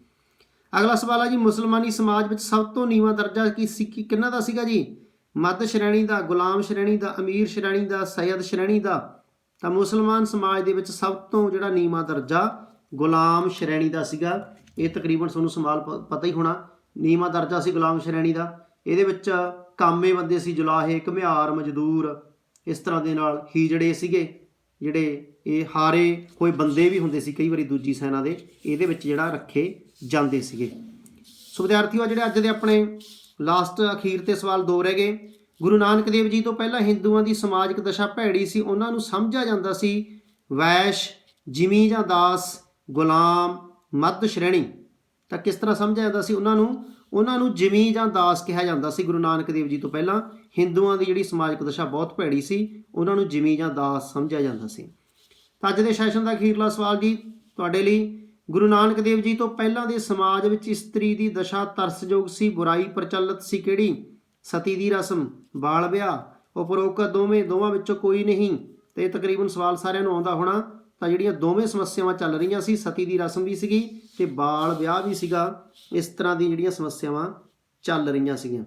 Speaker 1: ਅਗਲਾ ਸਵਾਲ ਹੈ ਜੀ, ਮੁਸਲਮਾਨੀ ਸਮਾਜ ਵਿੱਚ ਸਭ ਤੋਂ ਨੀਵਾਂ ਦਰਜਾ ਕੀ ਸੀ? ਕੀ- ਦਾ ਸੀਗਾ ਜੀ? ਮੱਧ ਸ਼੍ਰੇਣੀ ਦਾ, ਗੁਲਾਮ ਸ਼੍ਰੇਣੀ ਦਾ, ਅਮੀਰ ਸ਼੍ਰੇਣੀ ਦਾ ਸੈਦ ਸ਼੍ਰੇਣੀ ਦਾ। ਤਾਂ ਮੁਸਲਮਾਨ ਸਮਾਜ ਦੇ ਵਿੱਚ ਸਭ ਤੋਂ ਜਿਹੜਾ ਨੀਵਾਂ ਦਰਜਾ ਗੁਲਾਮ ਸ਼੍ਰੇਣੀ ਦਾ ਸੀਗਾ। ਇਹ ਤਕਰੀਬਨ ਤੁਹਾਨੂੰ ਸਵਾਲ ਪ- ਪਤਾ ਹੀ ਹੋਣਾ, ਨੀਵਾਂ ਦਰਜਾ ਸੀ ਗੁਲਾਮ ਸ਼੍ਰੇਣੀ ਦਾ। ਇਹਦੇ ਵਿੱਚ ਕਾਮੇ ਬੰਦੇ ਸੀ ਜੁਲਾਹੇ, ਘੁਮਿਆਰ, ਮਜ਼ਦੂਰ, ਇਸ ਤਰ੍ਹਾਂ ਦੇ ਨਾਲ ਹੀਜੜੇ ਸੀਗੇ, ਜਿਹੜੇ ਇਹ ਹਾਰੇ ਕੋਈ ਬੰਦੇ ਵੀ ਹੁੰਦੇ ਸੀ, ਕਈ ਵਾਰੀ ਦੂਜੀ ਸੈਨਾ ਦੇ, ਇਹਦੇ ਵਿੱਚ ਜਿਹੜਾ ਰੱਖੇ ਜਾਂਦੇ ਸੀਗੇ। ਸੋ ਵਿਦਿਆਰਥੀਓ, ਜਿਹੜੇ ਅੱਜ ਦੇ ਆਪਣੇ ਲਾਸਟ ਅਖੀਰ ਤੇ ਸਵਾਲ ਦੋ ਰਹਿ ਗਏ। ਗੁਰੂ ਨਾਨਕ ਦੇਵ ਜੀ ਤੋਂ ਪਹਿਲਾਂ ਹਿੰਦੂਆਂ ਦੀ ਸਮਾਜਿਕ ਦਸ਼ਾ ਭੈੜੀ ਸੀ, ਉਹਨਾਂ ਨੂੰ ਸਮਝਿਆ ਜਾਂਦਾ ਸੀ, ਵੈਸ਼, ਜਿਮੀ ਜਾਂ ਦਾਸ, ਗੁਲਾਮ, ਮੱਧ ਸ਼੍ਰੇਣੀ। ਤਾਂ ਕਿਸ ਤਰ੍ਹਾਂ ਸਮਝਿਆ ਜਾਂਦਾ ਸੀ ਉਹਨਾਂ ਨੂੰ? ਉਹਨਾਂ ਨੂੰ ਜਿਮੀ ਜਾਂ ਦਾਸ ਕਿਹਾ ਜਾਂਦਾ ਸੀ ਗੁਰੂ ਨਾਨਕ ਦੇਵ ਜੀ ਤੋਂ ਪਹਿਲਾਂ। ਹਿੰਦੂਆਂ ਦੀ ਜਿਹੜੀ ਸਮਾਜਿਕ ਦਸ਼ਾ ਬਹੁਤ ਭੈੜੀ ਸੀ, ਉਹਨਾਂ ਨੂੰ ਜਿਮੀ ਜਾਂ ਦਾਸ ਸਮਝਿਆ ਜਾਂਦਾ ਸੀ। ਤਾਂ ਅੱਜ ਦੇ ਸੈਸ਼ਨ ਦਾ ਅਖੀਰਲਾ ਸਵਾਲ ਜੀ ਤੁਹਾਡੇ ਲਈ। ਗੁਰੂ ਨਾਨਕ ਦੇਵ ਜੀ ਤੋਂ ਪਹਿਲਾਂ ਦੇ ਸਮਾਜ ਵਿੱਚ ਇਸਤਰੀ ਦੀ ਦਸ਼ਾ ਤਰਸਯੋਗ ਸੀ, ਬੁਰਾਈ ਪ੍ਰਚਲਿਤ ਸੀ ਕਿਹੜੀ? ਸਤੀ ਦੀ ਰਸਮ, ਬਾਲ ਵਿਆਹ, ਉਪਰੋਕਤ ਦੋਵੇਂ ਦੋਵਾਂ ਵਿੱਚੋਂ ਕੋਈ ਨਹੀਂ। ਤੇ ਇਹ ਤਕਰੀਬਨ ਸਵਾਲ ਸਾਰਿਆਂ ਨੂੰ ਆਉਂਦਾ ਹੋਣਾ, ਤਾਂ ਜਿਹੜੀਆਂ ਦੋਵੇਂ ਸਮੱਸਿਆਵਾਂ ਚੱਲ ਰਹੀਆਂ ਸੀ, ਸਤੀ ਦੀ ਰਸਮ ਵੀ ਸੀਗੀ ਤੇ ਬਾਲ ਵਿਆਹ ਵੀ ਸੀਗਾ, ਇਸ ਤਰ੍ਹਾਂ ਦੀਆਂ ਜਿਹੜੀਆਂ ਸਮੱਸਿਆਵਾਂ ਚੱਲ ਰਹੀਆਂ ਸੀਗੀਆਂ।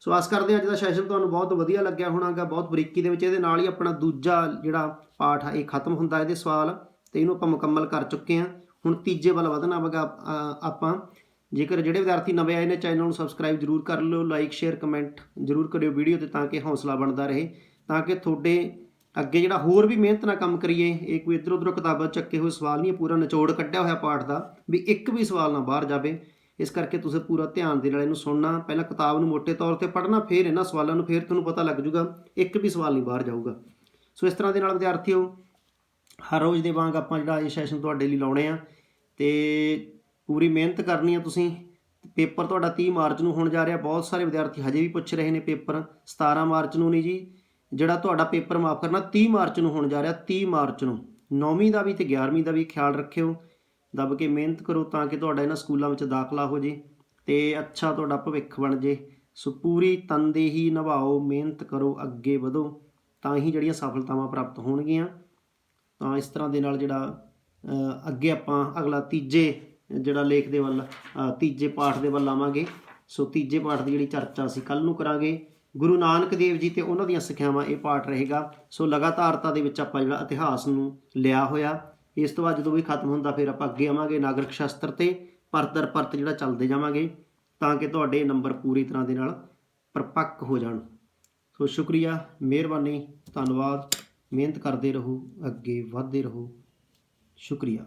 Speaker 1: ਸੋ ਆਸ ਕਰਦੇ ਹਾਂ ਅੱਜ ਦਾ ਸੈਸ਼ਨ ਤੁਹਾਨੂੰ ਬਹੁਤ ਵਧੀਆ ਲੱਗਿਆ ਹੋਣਾਗਾ, ਬਹੁਤ ਬਰੀਕੀ ਦੇ ਵਿੱਚ ਇਹਦੇ ਨਾਲ ਹੀ ਆਪਣਾ ਦੂਜਾ ਜਿਹੜਾ ਪਾਠ ਆ, ਇਹ ਖਤਮ ਹੁੰਦਾ ਇਹਦੇ ਸਵਾਲ, ਤੇ ਇਹਨੂੰ ਆਪਾਂ ਮੁਕੰਮਲ ਕਰ ਚੁੱਕੇ ਹਾਂ। ਹੁਣ ਤੀਜੇ ਵੱਲ ਵਧਣਾ ਹੈਗਾ ਆਪਾਂ। ਜੇਕਰ ਜਿਹੜੇ ਵਿਦਿਆਰਥੀ ਨਵੇਂ ਆਏ ਨੇ, ਚੈਨਲ ਨੂੰ ਸਬਸਕ੍ਰਾਈਬ ਜਰੂਰ ਕਰ ਲਿਓ ਲਾਈਕ ਸ਼ੇਅਰ ਕਮੈਂਟ ਜਰੂਰ ਕਰਿਓ ਵੀਡੀਓ ਤੇ ਤਾਂ ਕਿ ਹੌਸਲਾ ਬਣਦਾ ਰਹੇ, ਤਾਂ ਕਿ ਤੁਹਾਡੇ ਅੱਗੇ ਜਿਹੜਾ ਹੋਰ ਵੀ ਮਿਹਨਤ ਨਾਲ ਕੰਮ ਕਰੀਏ, ਇਹ ਕੋਈ ਇੱਧਰ ਉੱਧਰੋਂ ਕਿਤਾਬਾਂ ਚੱਕੇ ਹੋਏ ਸਵਾਲ ਨਹੀਂ ਪੂਰਾ ਨਿਚੋੜ ਕੱਢਿਆ ਹੋਇਆ ਪਾਠ ਦਾ, ਵੀ ਇੱਕ ਵੀ ਸਵਾਲ ਨਾ ਬਾਹਰ ਜਾਵੇ। ਇਸ ਕਰਕੇ ਤੁਸੀਂ ਪੂਰਾ ਧਿਆਨ ਦੇ ਨਾਲ ਇਹਨੂੰ ਸੁਣਨਾ, ਪਹਿਲਾਂ ਕਿਤਾਬ ਨੂੰ ਮੋٹے ਤੌਰ ਤੇ ਪੜ੍ਹਨਾ, ਫਿਰ ਇਹਨਾਂ ਸਵਾਲਾਂ ਨੂੰ, ਫਿਰ ਤੁਹਾਨੂੰ ਪਤਾ ਲੱਗ ਜਾਊਗਾ, ਇੱਕ ਵੀ ਸਵਾਲ ਨਹੀਂ ਬਾਹਰ ਜਾਊਗਾ। ਸੋ ਇਸ ਤਰ੍ਹਾਂ ਦੇ ਨਾਲ ਵਿਦਿਆਰਥੀਓ, ਹਰ ਰੋਜ਼ ਦੇ ਵਾਂਗ ਆਪਾਂ ਜਿਹੜਾ ਇਹ ਸੈਸ਼ਨ ਤੁਹਾਡੇ ਲਈ ਲਾਉਣੇ ਆ, ਤੇ ਪੂਰੀ ਮਿਹਨਤ ਕਰਨੀ ਆ ਤੁਸੀਂ। ਪੇਪਰ ਤੁਹਾਡਾ 30 ਮਾਰਚ ਨੂੰ ਹੋਣ ਜਾ ਰਿਹਾ। ਬਹੁਤ ਸਾਰੇ ਵਿਦਿਆਰਥੀ ਹਜੇ ਵੀ ਪੁੱਛ ਰਹੇ ਨੇ ਪੇਪਰ। 17 ਮਾਰਚ ਨੂੰ ਨਹੀਂ ਜੀ। ਜਿਹੜਾ ਤੁਹਾਡਾ ਪੇਪਰ ਮਾਫ ਕਰਨਾ 30 ਮਾਰਚ ਨੂੰ ਹੋਣ ਜਾ ਰਿਹਾ 30 ਮਾਰਚ ਨੂੰ। 9ਵੀਂ ਦਾ ਵੀ ਤੇ 11ਵੀਂ ਦਾ ਵੀ ਖਿਆਲ ਰੱਖਿਓ। ਦੱਬ ਕੇ ਮਿਹਨਤ ਕਰੋ ਤਾਂ ਕਿ ਤੁਹਾਡਾ ਇਹਨਾਂ ਸਕੂਲਾਂ ਵਿੱਚ ਦਾਖਲਾ ਹੋ ਜੇ ਤੇ ਅੱਛਾ ਤੁਹਾਡਾ ਭਵਿੱਖ ਬਣ ਜੇ। ਸੋ ਪੂਰੀ ਤਨਦੇਹੀ ਨਿਭਾਓ, ਮਿਹਨਤ ਕਰੋ, ਅੱਗੇ ਵਧੋ। ਤਾਂ ਹੀ ਜਿਹੜੀਆਂ ਸਫਲਤਾਵਾਂ ਪ੍ਰਾਪਤ ਹੋਣਗੀਆਂ। ਤਾਂ ਇਸ ਤਰ੍ਹਾਂ ਦੇ ਨਾਲ ਜਿਹੜਾ ਅੱਗੇ ਆਪਾਂ ਅਗਲਾ ਤੀਜੇ ਜਿਹੜਾ ਲੇਖ ਦੇ ਵੱਲ ਤੀਜੇ ਪਾਠ ਦੇ ਵੱਲ ਆਵਾਂਗੇ। ਸੋ ਤੀਜੇ ਪਾਠ ਦੀ ਜਿਹੜੀ ਚਰਚਾ ਅਸੀਂ ਕੱਲ ਨੂੰ ਕਰਾਂਗੇ। ਗੁਰੂ ਨਾਨਕ ਦੇਵ ਜੀ ਤੇ ਉਹਨਾਂ ਦੀਆਂ ਸਿੱਖਿਆਵਾਂ ਇਹ ਪਾਠ ਰਹੇਗਾ। ਸੋ ਲਗਾਤਾਰਤਾ ਦੇ ਵਿੱਚ ਆਪਾਂ ਜਿਹੜਾ ਇਤਿਹਾਸ ਨੂੰ ਲਿਆ ਹੋਇਆ। ਇਸ ਤੋਂ ਬਾਅਦ ਜਦੋਂ ਵੀ ਖਤਮ ਹੁੰਦਾ ਫਿਰ ਆਪਾਂ ਅੱਗੇ ਆਵਾਂਗੇ ਨਾਗਰਿਕ ਸ਼ਾਸਤਰ ਤੇ ਪਰਤ ਦਰ ਪਰਤ ਜਿਹੜਾ ਚੱਲਦੇ ਜਾਵਾਂਗੇ ਤਾਂ ਕਿ ਤੁਹਾਡੇ ਨੰਬਰ ਪੂਰੀ ਤਰ੍ਹਾਂ ਦੇ ਨਾਲ ਪਰਪੱਕ ਹੋ ਜਾਣ। ਸੋ ਸ਼ੁਕਰੀਆ, ਮਿਹਰਬਾਨੀ, ਧੰਨਵਾਦ। ਮਿਹਨਤ ਕਰਦੇ ਰਹੋ, ਅੱਗੇ ਵਧਦੇ ਰਹੋ। ਸ਼ੁਕਰੀਆ।